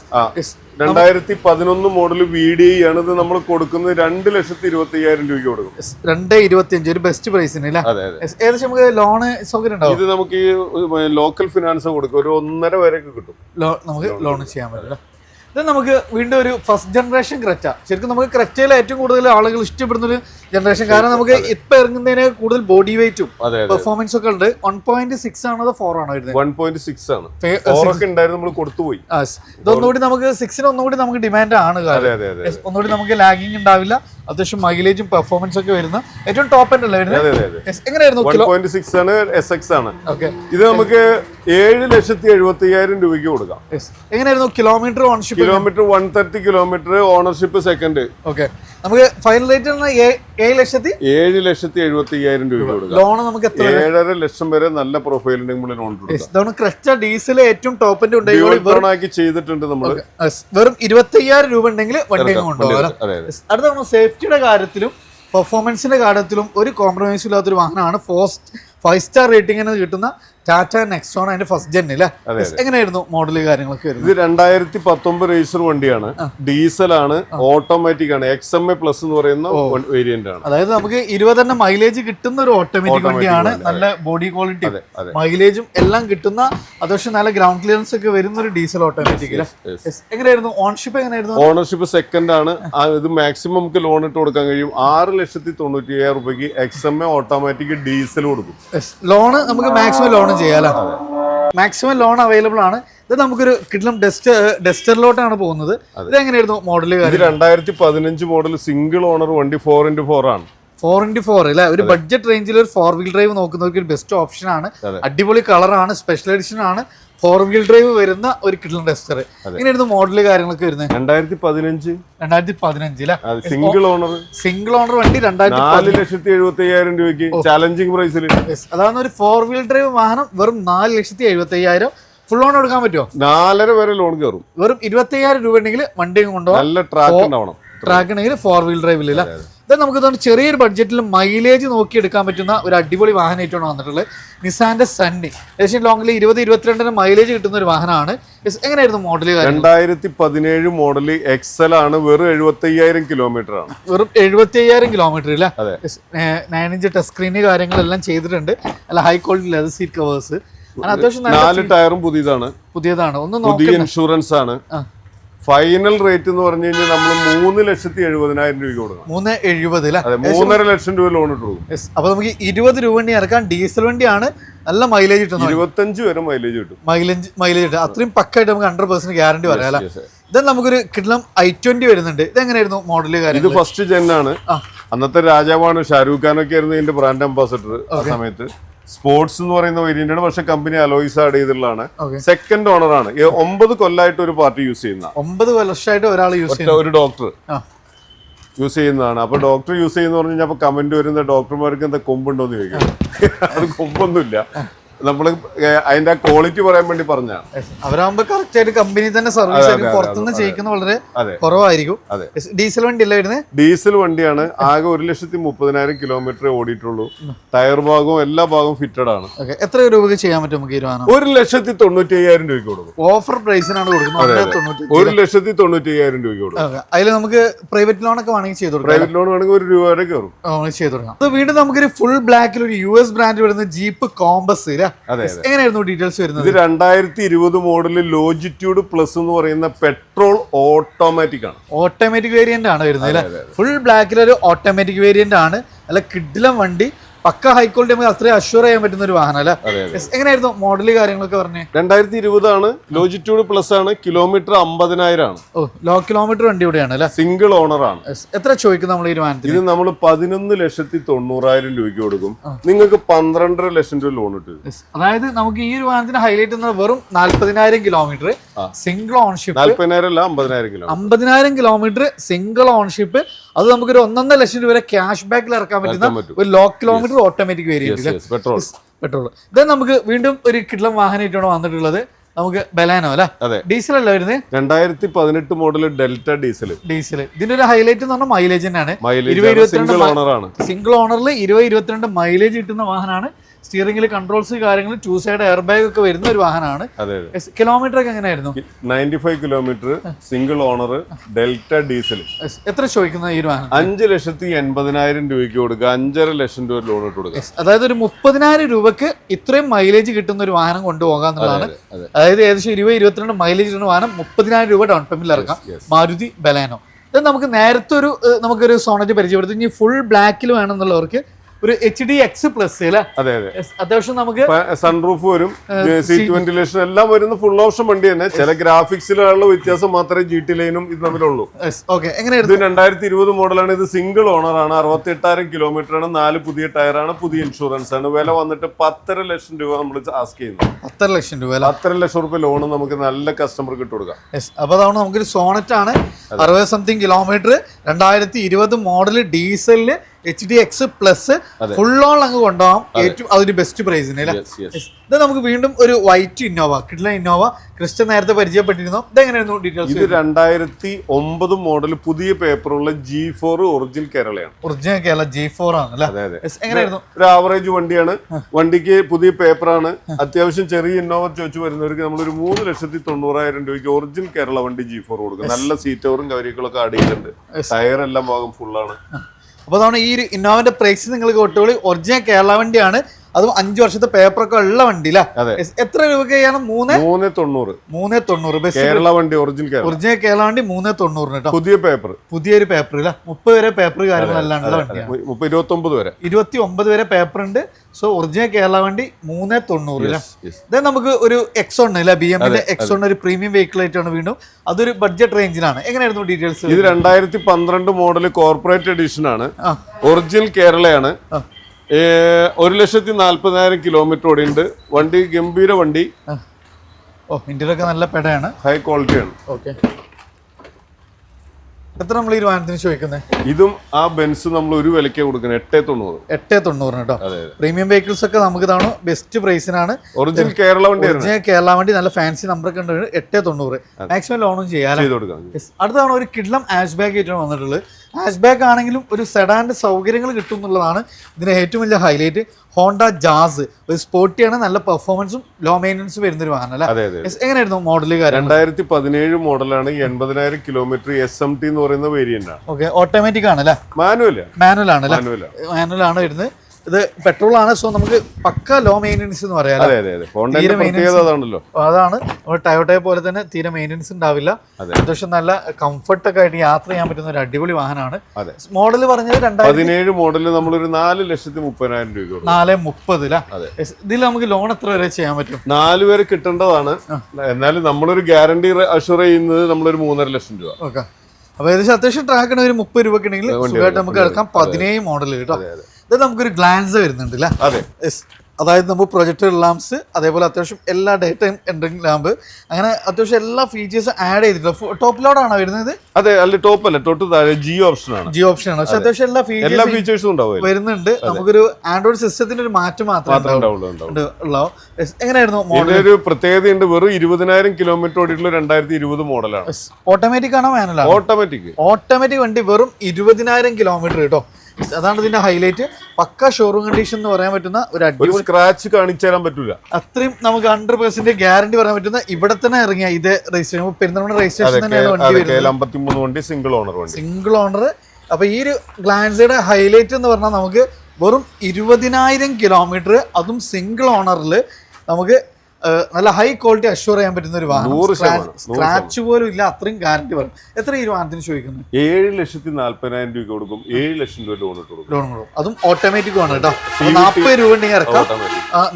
രണ്ടായിരത്തി പതിനൊന്ന് മോഡൽ വി ഡി ആണ് ഇത് നമ്മൾ കൊടുക്കുന്നത് രണ്ട് ലക്ഷത്തി ഇരുപത്തി അയ്യായിരം രൂപയ്ക്ക് കൊടുക്കും. രണ്ട് ഇരുപത്തി അഞ്ച് ഒരു ബെസ്റ്റ് പ്രൈസിന് ഏകദേശം നമുക്ക് ലോണ് സൗകര്യം ഉണ്ടാവും ഇത് നമുക്ക് ഈ ലോക്കൽ ഫിനാൻസ് കൊടുക്കും. ഒരു ഒന്നര വരെയൊക്കെ കിട്ടും. നമുക്ക് ലോൺ ചെയ്യാൻ പറ്റില്ല. ഇത് നമുക്ക് വീണ്ടും ഒരു ഫസ്റ്റ് ജനറേഷൻ ക്രെറ്റ ശരിക്കും നമുക്ക് ക്രെറ്റയിൽ ഏറ്റവും കൂടുതൽ ആളുകൾ ഇഷ്ടപ്പെടുന്ന ഒരു ജനറേഷൻ കാരണം നമുക്ക് ഇപ്പൊ ഇറങ്ങുന്നതിന് കൂടുതൽ ബോഡി വെയിറ്റും പെർഫോമൻസ് ഒക്കെ ഉണ്ട്. വൺ പോയിന്റ് സിക്സ് ആണോ ഫോർ ആണോ വരുന്നത്? വൺ പോയിന്റ് സിക്സ് ആണ്. ഉണ്ടായിരുന്നു നമ്മൾ കൊടുത്തുപോയി. ഇതൊന്നുകൂടി നമുക്ക് സിക്സിന് ഒന്നുകൂടി നമുക്ക് ഡിമാൻഡ് ആണ് ഒന്നുകൂടി നമുക്ക് ലാഗിങ് ഉണ്ടാവില്ല. അത്യാവശ്യം മൈലേജും പെർഫോമൻസ് ഒക്കെ വരുന്ന ഏറ്റവും ടോപ്പ് എൻഡ് അല്ലേ എങ്ങനെയായിരുന്നു വൺ പോയിന്റ് സിക്സ് ആണ് എസ് എക്സ് ആണ്. ഇത് നമുക്ക് ഏഴ് ലക്ഷത്തി എഴുപത്തി അയ്യായിരം രൂപയ്ക്ക് കൊടുക്കാം. എങ്ങനെയായിരുന്നു kilometre ownership kilometre one thirty kilometre ownership second okay നമുക്ക് ഫൈനൽ റേറ്റ് ഏഴ് ലക്ഷത്തി ഏഴ് ലക്ഷത്തി എഴുപത്തി അയ്യായിരം രൂപ. കൊടുക്കാം. ലോൺ നമുക്ക് ഏഴര ലക്ഷം വരെ നല്ല പ്രൊഫൈലിന്റെ ലോൺ ഇതാണ് ക്രെറ്റ ഡീസൽ ഏറ്റവും ടോപ്പിന്റെ ഉണ്ട് ഡ്യുവൽ ടോൺ ചെയ്തിട്ടുണ്ട് നമ്മൾ വെറും ഇരുപത്തി അയ്യായിരം രൂപ ഉണ്ടെങ്കിൽ വണ്ടി കൊണ്ടുപോകാം അടുത്ത നമ്മൾ സേഫ്റ്റിയുടെ കാര്യത്തിലും പെർഫോമൻസിന്റെ കാര്യത്തിലും ഒരു കോംപ്രമൈസും ഇല്ലാത്തൊരു വാഹനമാണ് ഫോസ്റ്റ് ഫൈവ് സ്റ്റാർ റേറ്റിംഗിന് കിട്ടുന്ന ടാറ്റ നെക്സോൺ അതിന്റെ ഫസ്റ്റ് ജെൻ അല്ലേ എങ്ങനെയായിരുന്നു മോഡൽ കാര്യങ്ങളൊക്കെ ഇത് രണ്ടായിരത്തി പത്തൊമ്പത് രജിസ്റ്റർ വണ്ടിയാണ് ഡീസൽ ആണ് ഓട്ടോമാറ്റിക് ആണ്. എക്സ് എം എ പ്ലസ് എന്ന് പറയുന്ന വേരിയന്റ് ആണ്. അതായത് നമുക്ക് ഇരുപത് തന്നെ മൈലേജ് കിട്ടുന്ന ഒരു ഓട്ടോമാറ്റിക് വണ്ടിയാണ് നല്ല ബോഡി ക്വാളിറ്റി മൈലേജും എല്ലാം കിട്ടുന്ന അത്യാവശ്യം നല്ല ഗ്രൗണ്ട് ക്ലിയറൻസ് ഒക്കെ വരുന്ന ഒരു ഡീസൽ ഓട്ടോമാറ്റിക്. എങ്ങനെയായിരുന്നു? ഓൺഷിപ്പ് എങ്ങനെയായിരുന്നു? ഓണർഷിപ്പ് സെക്കൻഡ് ആണ്. ഇത് മാക്സിമം നമുക്ക് ലോൺ ഇട്ട് കൊടുക്കാൻ കഴിയും. ആറ് ലക്ഷത്തി തൊണ്ണൂറ്റി അയ്യായിരം രൂപയ്ക്ക് X M A automatic diesel കൊടുക്കും. ലോൺ നമുക്ക് മാക്സിമം ലോൺ ചെയ്യാലോ? മാക്സിമം ലോൺ അവൈലബിൾ ആണ്. ഇത് നമുക്കൊരു കിഡ്ലം ഡെസ്റ്റർ ഡെസ്റ്ററിലോട്ടാണ് പോകുന്നത്. ഇത് എങ്ങനെയായിരുന്നു മോഡൽ രണ്ടായിരത്തി പതിനഞ്ച് മോഡൽ സിംഗിൾ ഓണർ വണ്ടി ഫോർ ഇന്റു ഫോർ ആണ്. ഫോർ ഇന്റു ഫോർ അല്ലെ? ഒരു ബഡ്ജറ്റ് റേഞ്ചിൽ ഒരു ഫോർ വീൽ ഡ്രൈവ് നോക്കുന്നവർക്ക് ഒരു ബെസ്റ്റ് ഓപ്ഷൻ ആണ്. അടിപൊളി കളറാണ് സ്പെഷ്യൽ എഡിഷൻ ആണ്. ഫോർ വീൽ ഡ്രൈവ് വരുന്ന ഒരു കിഡ്ലം ഡെസ്റ്റർ ഇങ്ങനെയായിരുന്നു മോഡൽ കാര്യങ്ങളൊക്കെ വരുന്നത്. രണ്ടായിരത്തി പതിനഞ്ച് രണ്ടായിരത്തി പതിനഞ്ച് സിംഗിൾ ഓണർ സിംഗിൾ ഓണർ വണ്ടി രണ്ടായിരത്തി നാല് ലക്ഷത്തി എഴുപത്തി അയ്യായിരം രൂപയ്ക്ക് ചാലഞ്ചിങ് പ്രൈസിൽ അതാണ് ഒരു ഫോർ വീൽ ഡ്രൈവ് വാഹനം വെറും നാല് ലക്ഷത്തി എഴുപത്തി അയ്യായിരം ഫുൾ ലോൺ എടുക്കാൻ പറ്റുമോ? നാലര വരെ ലോൺ കയറും വെറും ഇരുപത്തി അയ്യായിരം രൂപ ഉണ്ടെങ്കിൽ വണ്ടി കൊണ്ടുപോകാം. നല്ല ട്രാക്ക് ഉണ്ടാവണം. ട്രാക്ക് ഉണ്ടെങ്കിൽ ഫോർ വീൽ ഡ്രൈവിൽ ഇല്ല ഇത് നമുക്ക് തോന്നുന്നു ചെറിയൊരു ബഡ്ജറ്റിൽ മൈലേജ് നോക്കി എടുക്കാൻ പറ്റുന്ന ഒരു അടിപൊളി വാഹനമായിട്ടാണ് വന്നിട്ടുള്ളത്. നിസാന്റെ സണ്ണി ഏകദേശം ലോങ്ങിൽ ഇരുപത് ഇരുപത്തിരണ്ടിന് മൈലേജ് കിട്ടുന്ന ഒരു വാഹനമാണ്. എങ്ങനെയായിരുന്നു മോഡൽ രണ്ടായിരത്തി പതിനേഴ് മോഡൽ എക്സൽ ആണ് വെറും എഴുപത്തി അയ്യായിരം കിലോമീറ്റർ ആണ്. വെറും എഴുപത്തി അയ്യായിരം കിലോമീറ്റർ ഇല്ല. നയൻ ഇഞ്ച് ടച്ച് സ്ക്രീന് കാര്യങ്ങളെല്ലാം ചെയ്തിട്ടുണ്ട്. അല്ല high quality leather seat covers നാല് ടയറും പുതിയതാണ്. പുതിയതാണ്. ഒന്ന് പുതിയ ഇൻഷുറൻസ് ആണ്. ഫൈനൽ റേറ്റ് എന്ന് പറഞ്ഞു കഴിഞ്ഞാൽ നമ്മൾ മൂന്ന് ലക്ഷത്തി എഴുപതിനായിരം രൂപ കൊടുക്കണം. മൂന്ന് എഴുപത് അല്ലേ അതെ മൂന്നര ലക്ഷം രൂപ ലോൺ ഇട്ട് കൊടുക്കും. അപ്പൊ നമുക്ക് ഇരുപത് രൂപ വണ്ടി ഇറക്കാൻ ഡീസൽ വണ്ടിയാണ് നല്ല മൈലേജ് കിട്ടുന്നത് ഇരുപത്തഞ്ച് വരെ മൈലേജ് കിട്ടും. മൈലേജ് മൈലേജ് കിട്ടും. അത്രയും പക്കായിട്ട് നമുക്ക് ഹൺഡ്രഡ് പെർസെന്റ് ഗ്യാരണ്ടി പറയാം അല്ലേ. ഇത് നമുക്കൊരു കിട്ടണം ഐ ട്വന്റി വരുന്നുണ്ട്. ഇത് എങ്ങനെയായിരുന്നു മോഡൽ ഇത് ഫസ്റ്റ് ജെൻ ആണ്. അന്നത്തെ രാജാവാണ് ഷാരൂഖ് ഖാൻ ഒക്കെ ആയിരുന്നു ഇതിന്റെ ബ്രാൻഡ് അംബാസഡർ ആ സമയത്ത്. സ്പോർട്സ് എന്ന് പറയുന്ന വേരിയന്റ് ആണ്. പക്ഷെ കമ്പനി അലോയിസ് ആഡ് ചെയ്തിട്ടുള്ളതാണ്. സെക്കൻഡ് ഓണർ ആണ്. ഒമ്പത് കൊല്ലമായിട്ട് ഒരു പാർട്ടി യൂസ് ചെയ്യുന്ന ഒമ്പത് വർഷമായിട്ട് ഒരാൾ യൂസ് ചെയ്യുന്ന. ഒരു ഡോക്ടർ യൂസ് ചെയ്യുന്നതാണ്. അപ്പൊ ഡോക്ടർ യൂസ് ചെയ്യുന്ന പറഞ്ഞു കഴിഞ്ഞാൽ അപ്പൊ കമന്റ് വരുന്ന ഡോക്ടർമാർക്ക് എന്താ കൊമ്പുണ്ടോന്ന് ചോദിക്കും. അത് കൊമ്പൊന്നുമില്ല. നമ്മൾ അതിന്റെ ക്വാളിറ്റി പറയാൻ വേണ്ടി പറഞ്ഞാണ് Yes. അവരാകുമ്പോ കറക്റ്റ് ആയിട്ട് കമ്പനി തന്നെ സർവീസ് പുറത്തുനിന്ന് ചെയ്യിക്കുന്ന വളരെ കുറവായിരിക്കും. ഡീസൽ വണ്ടി അല്ലേ വരുന്നത് ഡീസൽ വണ്ടിയാണ്. ആകെ ഒരു ലക്ഷത്തി മുപ്പതിനായിരം കിലോമീറ്റർ ഓടിയിട്ടുള്ളൂ. ടയർ ഭാഗവും എല്ലാ ഭാഗവും ഫിറ്റഡ് ആണ്. എത്ര രൂപയ്ക്ക് ചെയ്യാൻ പറ്റും നമുക്ക് ഒരു ലക്ഷത്തി തൊണ്ണൂറ്റി അയ്യായിരം രൂപയ്ക്ക് കൊടുക്കും. ഓഫർ പ്രൈസിനാണ് കൊടുക്കുന്നത്. ഒരു ലക്ഷത്തി തൊണ്ണൂറ്റി അയ്യായിരം രൂപയ്ക്ക് കൊടുക്കും. അതിൽ നമുക്ക് പ്രൈവറ്റ് ലോൺ ഒക്കെ വേണമെങ്കിൽ ചെയ്തു പ്രൈവറ്റ് ലോൺ വേണമെങ്കിൽ ഒരു രൂപ വരെ കയറും ചെയ്തു കൊടുക്കാം. അത് വീണ്ടും നമുക്കൊരു ഫുൾ ബ്ലാക്കിൽ ഒരു യു എസ് ബ്രാൻഡ് വരുന്ന ജീപ്പ് കോമ്പസ് ഇല്ലേ എങ്ങനെയായിരുന്നു ഡീറ്റെയിൽസ് വരുന്നത്? ഇത് രണ്ടായിരത്തി ഇരുപത് മോഡൽ ലോജിറ്റ്യൂഡ് പ്ലസ് എന്ന് പറയുന്ന പെട്രോൾ ഓട്ടോമാറ്റിക് ആണ്. ഓട്ടോമാറ്റിക് വേരിയന്റ് ആണ് വരുന്നത് അല്ലേ? ഫുൾ ബ്ലാക്കിൽ ഒരു ഓട്ടോമാറ്റിക് വേരിയന്റ് ആണ്. അല്ല കിഡിലം വണ്ടി. പക്ക ഹൈ ക്വാളിറ്റി നമുക്ക് അത്രയും അഷ്യൂർ ചെയ്യാൻ പറ്റുന്ന ഒരു വാഹനം അല്ലേ. എങ്ങനെയായിരുന്നു മോഡൽ കാര്യങ്ങളൊക്കെ പറഞ്ഞേ? രണ്ടായിരത്തി ഇരുപതാണ് ലോജിറ്റ്യൂഡ് പ്ലസ് ആണ് കിലോമീറ്റർ അമ്പതിനായിരം ആണ് ഓ ലോ കിലോമീറ്റർ വണ്ടി ഇവിടെയാണ് അല്ലെ? സിംഗിൾ ഓണർ ആണ്. എത്ര ചോദിക്കും നമ്മൾ ഈ വാഹനത്തിൽ വാഹനത്തിന്? ഇത് നമ്മൾ പതിനൊന്ന് ലക്ഷത്തി തൊണ്ണൂറായിരം രൂപയ്ക്ക് കൊടുക്കും. നിങ്ങൾക്ക് പന്ത്രണ്ടര ലക്ഷം രൂപ ലോൺ ഇട്ടു അതായത് നമുക്ക് ഈ ഒരു വാഹനത്തിന് ഹൈലൈറ്റ് എന്ന് വെറും നാല്പതിനായിരം കിലോമീറ്റർ സിംഗിൾ ഓൺഷിപ്പ് നാല്പതിനായിരം അല്ല അമ്പതിനായിരം കിലോ അമ്പതിനായിരം കിലോമീറ്റർ സിംഗിൾ ഓൺഷിപ്പ് അത് നമുക്കൊരു ഒന്നൊന്നര ലക്ഷം രൂപ വരെ ക്യാഷ് ബാക്കിൽ ഇറക്കാൻ പറ്റുന്ന ഒരു low kilometre automatic variant petrol petrol ഇത് നമുക്ക് വീണ്ടും ഒരു കിട്ടുന്ന വാഹനമായിട്ടാണ് വന്നിട്ടുള്ളത്. നമുക്ക് ബലാനോ അല്ലെ? അതെ. ഡീസൽ അല്ല വരുന്നത്? രണ്ടായിരത്തി പതിനെട്ട് മോഡൽ ഡെൽറ്റ ഡീസൽ ഡീസൽ ഇതിന്റെ ഒരു ഹൈലൈറ്റ് എന്ന് പറഞ്ഞാൽ മൈലേജ് തന്നെയാണ്. സിംഗിൾ ഓണറിൽ ഇരുപത് ഇരുപത്തിരണ്ട് മൈലേജ് കിട്ടുന്ന വാഹനമാണ്. സ്റ്റിയറിംഗിൽ കൺട്രോൾസ് കാര്യങ്ങൾ ടു സൈഡ് എയർ ബാഗ് ഒക്കെ വരുന്ന ഒരു വാഹനമാണ്. കിലോമീറ്റർ ഒക്കെ എങ്ങനെയായിരുന്നു? Ninety five kilometre single owner Delta diesel എത്ര ചോദിക്കുന്ന ഈ വാഹനം? അഞ്ച് ലക്ഷത്തി എൺപതിനായിരം രൂപയ്ക്ക് കൊടുക്കുക അഞ്ചര ലക്ഷം രൂപ ലോൺ ഇട്ട് കൊടുക്കുക. അതായത് ഒരു മുപ്പതിനായിരം രൂപക്ക് ഇത്രയും മൈലേജ് കിട്ടുന്ന ഒരു വാഹനം കൊണ്ടുപോകാന്നുള്ളതാണ് അതെ, അതെ. അതായത് ഏകദേശം ഇരുപത് ഇരുപത്തിരണ്ട് മൈലേജ് കിട്ടുന്ന വാഹനം മുപ്പതിനായിരം രൂപ ഡൗൺ പേയ്മെന്റിൽ ഇറക്കാം. മാരുതി ബലാനോ. ഇത് നമുക്ക് നേരത്തെ ഒരു നമുക്കൊരു സോണറ്റ് പരിചയപ്പെടുത്തി. ഇനി ഫുൾ ബ്ലാക്കിൽ വേണമെന്നുള്ളവർക്ക് ഒരു എച്ച് ഡി എക്സ് പ്ലസ് അല്ലേ അതെ അതെ. അത്യാവശ്യം നമുക്ക് സൺറൂഫ് വരും സീറ്റ് വെന്റിലേഷൻ എല്ലാം വരുന്ന ഫുൾ ഓപ്ഷൻ വണ്ടി തന്നെ. ചില ഗ്രാഫിക്സിലുള്ള വ്യത്യാസം മാത്രമേ ജി ടി ലൈനും ഇത് തമ്മിലുള്ളൂ. ഇത് രണ്ടായിരത്തി ഇരുപത് മോഡലാണ് ഇത് സിംഗിൾ ഓണർ ആണ്. അറുപത്തി എട്ടായിരം കിലോമീറ്റർ ആണ്. നാല് പുതിയ ടയറാണ് പുതിയ ഇൻഷുറൻസ് ആണ്. വില വന്നിട്ട് പത്തര ലക്ഷം രൂപ നമ്മൾ ആസ്ക് ചെയ്യുന്നു. പത്തര ലക്ഷം രൂപ പത്തര ലക്ഷം രൂപ ലോൺ നമുക്ക് നല്ല കസ്റ്റമർക്ക് ഇട്ട് കൊടുക്കാം അപ്പൊ അതാണ് നമുക്കൊരു സോണറ്റ് ആണ്. അറുപത് സംതിങ് കിലോമീറ്റർ രണ്ടായിരത്തി ഇരുപത് model ഡീസലിൽ H D X plus full on അങ്ങ് കൊണ്ടുപോകാം. ഏറ്റവും അതിന് ബെസ്റ്റ് പ്രൈസിന്. ഇത് നമുക്ക് വീണ്ടും ഒരു വൈറ്റ് ഇന്നോവ കിട്ടുന്ന ഇന്നോവ ക്രിസ്റ്റൻ നേരത്തെ പരിചയപ്പെട്ടിരുന്നു. ഇതെങ്ങനെയായിരുന്നു ഡീറ്റെയിൽസ് ഇത് രണ്ടായിരത്തി ഒമ്പത് മോഡൽ പുതിയ പേപ്പറുള്ള ജി ഫോർ ഒറിജിനൽ കേരളയാണ് ഒറിജിനൽ കേരള ജി ഫോർ ആണ് എങ്ങനെയായിരുന്നു? ഒരു ആവറേജ് വണ്ടിയാണ്. വണ്ടിക്ക് പുതിയ പേപ്പറാണ് അത്യാവശ്യം ചെറിയ ഇന്നോവ ചോദിച്ചു വരുന്നവർക്ക് നമ്മളൊരു മൂന്ന് ലക്ഷത്തി തൊണ്ണൂറായിരം രൂപയ്ക്ക് ഒറിജിനൽ കേരള വണ്ടി ജി ഫോർ കൊടുക്കും. നല്ല സീറ്റ് കവരികളൊക്കെ കാര്യങ്ങളൊക്കെ ആഡ് ടയർ എല്ലാം ഭാഗം ഫുള്ളാണ് അപ്പോൾ അതാണ് ഈ ഒരു ഇന്നോവന്റെ പ്രൈസ് നിങ്ങൾക്ക് ഒട്ടുകളി ഒറിജിനൽ കേരള വണ്ടിയാണ്. അതും അഞ്ചു വർഷത്തെ പേപ്പറൊക്കെ ഉള്ള വണ്ടി. എത്ര രൂപയാണ് മൂന്ന്? മൂന്ന് തൊണ്ണൂറ്. മൂന്ന് തൊണ്ണൂറ്. കേരള വണ്ടി ഒറിജിനൽ ഒറിജിനൽ കേരള വണ്ടി മൂന്ന് തൊണ്ണൂറിന് കേട്ടോ പുതിയ പേപ്പർ പുതിയൊരു പേപ്പർ ഇല്ല. മുപ്പത് വരെ പേപ്പർ കാര്യങ്ങളെല്ലാം ഉള്ള വണ്ടിയാണ് ഇരുപത്തി വരെ ഇരുപത്തി ഒമ്പത് വരെ. പേപ്പർ ഉണ്ട്. സോ ഒറിജിനൽ കേരള വണ്ടി മൂന്ന് തൊണ്ണൂറ് നമുക്ക് ഒരു എക്സോൺ അല്ല ബി എമ്മിന്റെ എക്സോൺ ഒരു പ്രീമിയം വെഹിക്കിൾ ആയിട്ടാണ് വീണ്ടും. അതൊരു ബഡ്ജറ്റ് റേഞ്ചിലാണ് എങ്ങനെയായിരുന്നു ഡീറ്റെയിൽസ് ഇത് രണ്ടായിരത്തി പന്ത്രണ്ട് മോഡൽ കോർപ്പറേറ്റ് എഡിഷൻ ആണ്. ഒറിജിനൽ കേരളയാണ്. ഒരു ലക്ഷത്തി നാല്പതിനായിരം കിലോമീറ്റർ ഓടിയുണ്ട്. വണ്ടി ഗംഭീര വണ്ടി. ഓ ഇന്ത്യയിലൊക്കെ നല്ല പെടയാണ്. ഹൈ ക്വാളിറ്റിയാണ് ഓക്കെ. എത്ര നമ്മൾ ഈ വാഹനത്തിന് ചോദിക്കുന്നത് ഇതും ആ ബെൻസ് നമ്മൾ ഒരു വിലയ്ക്ക് കൊടുക്കുന്നത്. എട്ടേ തൊണ്ണൂറ്. എട്ട് തൊണ്ണൂറിന് കേട്ടോ. പ്രീമിയം വെഹിക്കിൾസ് ഒക്കെ നമുക്ക് ഇതാണ്. ബെസ്റ്റ് പ്രൈസിനാണ് ഒറിജിനൽ കേരള വണ്ടി ഒറിജിനൽ കേരള വണ്ടി നല്ല ഫാൻസി നമ്പർ ഒക്കെ ഉണ്ട്. എട്ട് തൊണ്ണൂറ്. മാക്സിമം ലോണും ചെയ്യാം ചെയ്ത് കൊടുക്കാം. Yes. അടുത്താണ് ഒരു കിഡ്ലം ആഷ് ബാഗ് ആയിട്ടാണ് വന്നിട്ടുള്ളത്. ആഷ് ബാക്ക് ആണെങ്കിലും ഒരു സെഡാന്റെ സൗകര്യങ്ങൾ കിട്ടും എന്നുള്ളതാണ് ഇതിന്റെ ഏറ്റവും വലിയ ഹൈലൈറ്റ് ഹോണ്ട ജാസ് ഒരു സ്പോർട്ടിയാണ് നല്ല പെർഫോമൻസും ലോ മെയിന്റനൻസും വരുന്ന ഒരു വാഹനം അല്ലേ? അതെ അതെ Yes. എങ്ങനെയായിരുന്നു മോഡൽ രണ്ടായിരത്തി പതിനേഴ് മോഡലാണ് എൺപതിനായിരം കിലോമീറ്റർ എസ് എം ടി എന്ന് പറയുന്ന വേരിയന്റ് ആണ്. ഓക്കെ ഓട്ടോമാറ്റിക് ആണ് അല്ലേ? മാനുവൽ മാനുവൽ ആണ് മാനുവൽ ആണ് വരുന്നത്. ഇത് പെട്രോൾ ആണ് സോ നമുക്ക് പക്ക ലോ മെയിന്റനൻസ് എന്ന് പറയാം അതാണ്. ടയോട്ടയെ പോലെ തന്നെ തീരെ മെയിന്റനൻസ് ഉണ്ടാവില്ല. അതെ. അത്യാവശ്യം നല്ല കംഫർട്ട് ഒക്കെ ആയിട്ട് യാത്ര ചെയ്യാൻ പറ്റുന്ന ഒരു അടിപൊളി വാഹനമാണ്. മോഡൽ പറഞ്ഞത് രണ്ടായിരത്തി മോഡൽ നമ്മൾ നമ്മളൊരു നാല് ലക്ഷത്തി മുപ്പതിനായിരം രൂപ നാല് മുപ്പത് അതെ. Yes. ഇതിൽ നമുക്ക് ലോൺ എത്ര വരെ ചെയ്യാൻ പറ്റും? നാല് പേര് കിട്ടേണ്ടതാണ്. എന്നാലും നമ്മളൊരു ഗ്യാരണ്ടി അഷുർ ചെയ്യുന്നത് നമ്മളൊരു മൂന്നര ലക്ഷം രൂപ. ഓക്കെ. അപ്പൊ ഏകദേശം അത്യാവശ്യം ട്രാക്കിന് ഒരു മുപ്പത് രൂപ ഉണ്ടെങ്കിൽ സുഖമായിട്ട് നമുക്ക് എടുക്കാം. പതിനേഴ് മോഡൽ കേട്ടോ. ഇത് നമുക്കൊരു ഗ്ലാൻസ് വരുന്നുണ്ട് അല്ലേ അതെ. യെസ് അതായത് നമുക്ക് പ്രൊജക്ടർ ലാംപ്സ് അതേപോലെ അത്യാവശ്യം എല്ലാ ഡേറ്റ എൻട്രിങ് ലാമ്പ് അങ്ങനെ അത്യാവശ്യം എല്ലാ ഫീച്ചേഴ്സും ആഡ് ചെയ്തിട്ടുണ്ട്. ടോപ്പ് ലോഡാണോ വരുന്നത് അതെ അല്ല ടോപ്പ് അല്ല തൊട്ട് താഴെ ജി ഓപ്ഷൻ ആണ്. ജിയോ ഓപ്ഷൻ ആണ്. പക്ഷെ അത്യാവശ്യം എല്ലാ എല്ലാ ഫീച്ചേഴ്സും ഉണ്ടാവും വരുന്നുണ്ട്. നമുക്കൊരു ആൻഡ്രോയിഡ് സിസ്റ്റത്തിന്റെ ഒരു മാറ്റം മാത്രമേ ഉണ്ടാവുള്ളൂ. എങ്ങനെയായിരുന്നു മോഡൽ ഇതിനൊരു പ്രത്യേകതയുണ്ട്. വെറും ഇരുപതിനായിരം കിലോമീറ്റർ ഓടിയിട്ടുള്ള രണ്ടായിരത്തി ഇരുപത് മോഡലാണ് ഓട്ടോമാറ്റിക് ആണോ മാനുവൽ ഓട്ടോമാറ്റിക് ഓട്ടോമാറ്റിക് വണ്ടി വെറും ഇരുപതിനായിരം കിലോമീറ്റർ കേട്ടോ. അതാണ് ഇതിന്റെ ഹൈലൈറ്റ് പക്ക ഷോറൂം കണ്ടീഷൻ എന്ന് പറയാൻ പറ്റുന്ന ഒരു അടിപൊളി സ്ക്രാച്ച് കാണിച്ചു തരാൻ പറ്റൂല. അത്രയും നമുക്ക് ഹൺഡ്രഡ് പെർസെന്റ് ഗ്യാരണ്ടി പറയാൻ പറ്റുന്ന ഇവിടെ തന്നെ ഇറങ്ങിയ ഇത് രജിസ്ട്രേഷൻ പെരുന്തൽമണ്ണ രജിസ്ട്രേഷൻ തന്നെയാണ് വണ്ടി സിംഗിൾ ഓണർ വണ്ടി സിംഗിൾ ഓണർ അപ്പൊ ഈ ഒരു ഗ്ലാൻസയുടെ ഹൈലൈറ്റ് എന്ന് പറഞ്ഞാൽ നമുക്ക് വെറും ഇരുപതിനായിരം കിലോമീറ്റർ അതും സിംഗിൾ ഓണറിൽ നമുക്ക് നല്ല ഹൈ ക്വാളിറ്റി അഷ്യൂർ ചെയ്യാൻ പറ്റുന്ന ഒരു വാഹനം. സ്ക്രാച്ച് പോലും ഇല്ല അത്രയും ഗ്യാരണ്ടി വരും എത്ര ഈ വാഹനത്തിന് ചോദിക്കുന്നത് ഏഴ് ലക്ഷത്തി നാല്പതിനായിരം രൂപ കൊടുക്കും. ഏഴ് ലക്ഷം രൂപ ലോൺ ഇട്ട് കൊടുക്കും. ലോൺ കൊടുക്കും. അതും ഓട്ടോമാറ്റിക് ആണ് കേട്ടോ. നാൽപ്പത് രൂപ ഉണ്ടെങ്കിൽ ഇറക്കാം.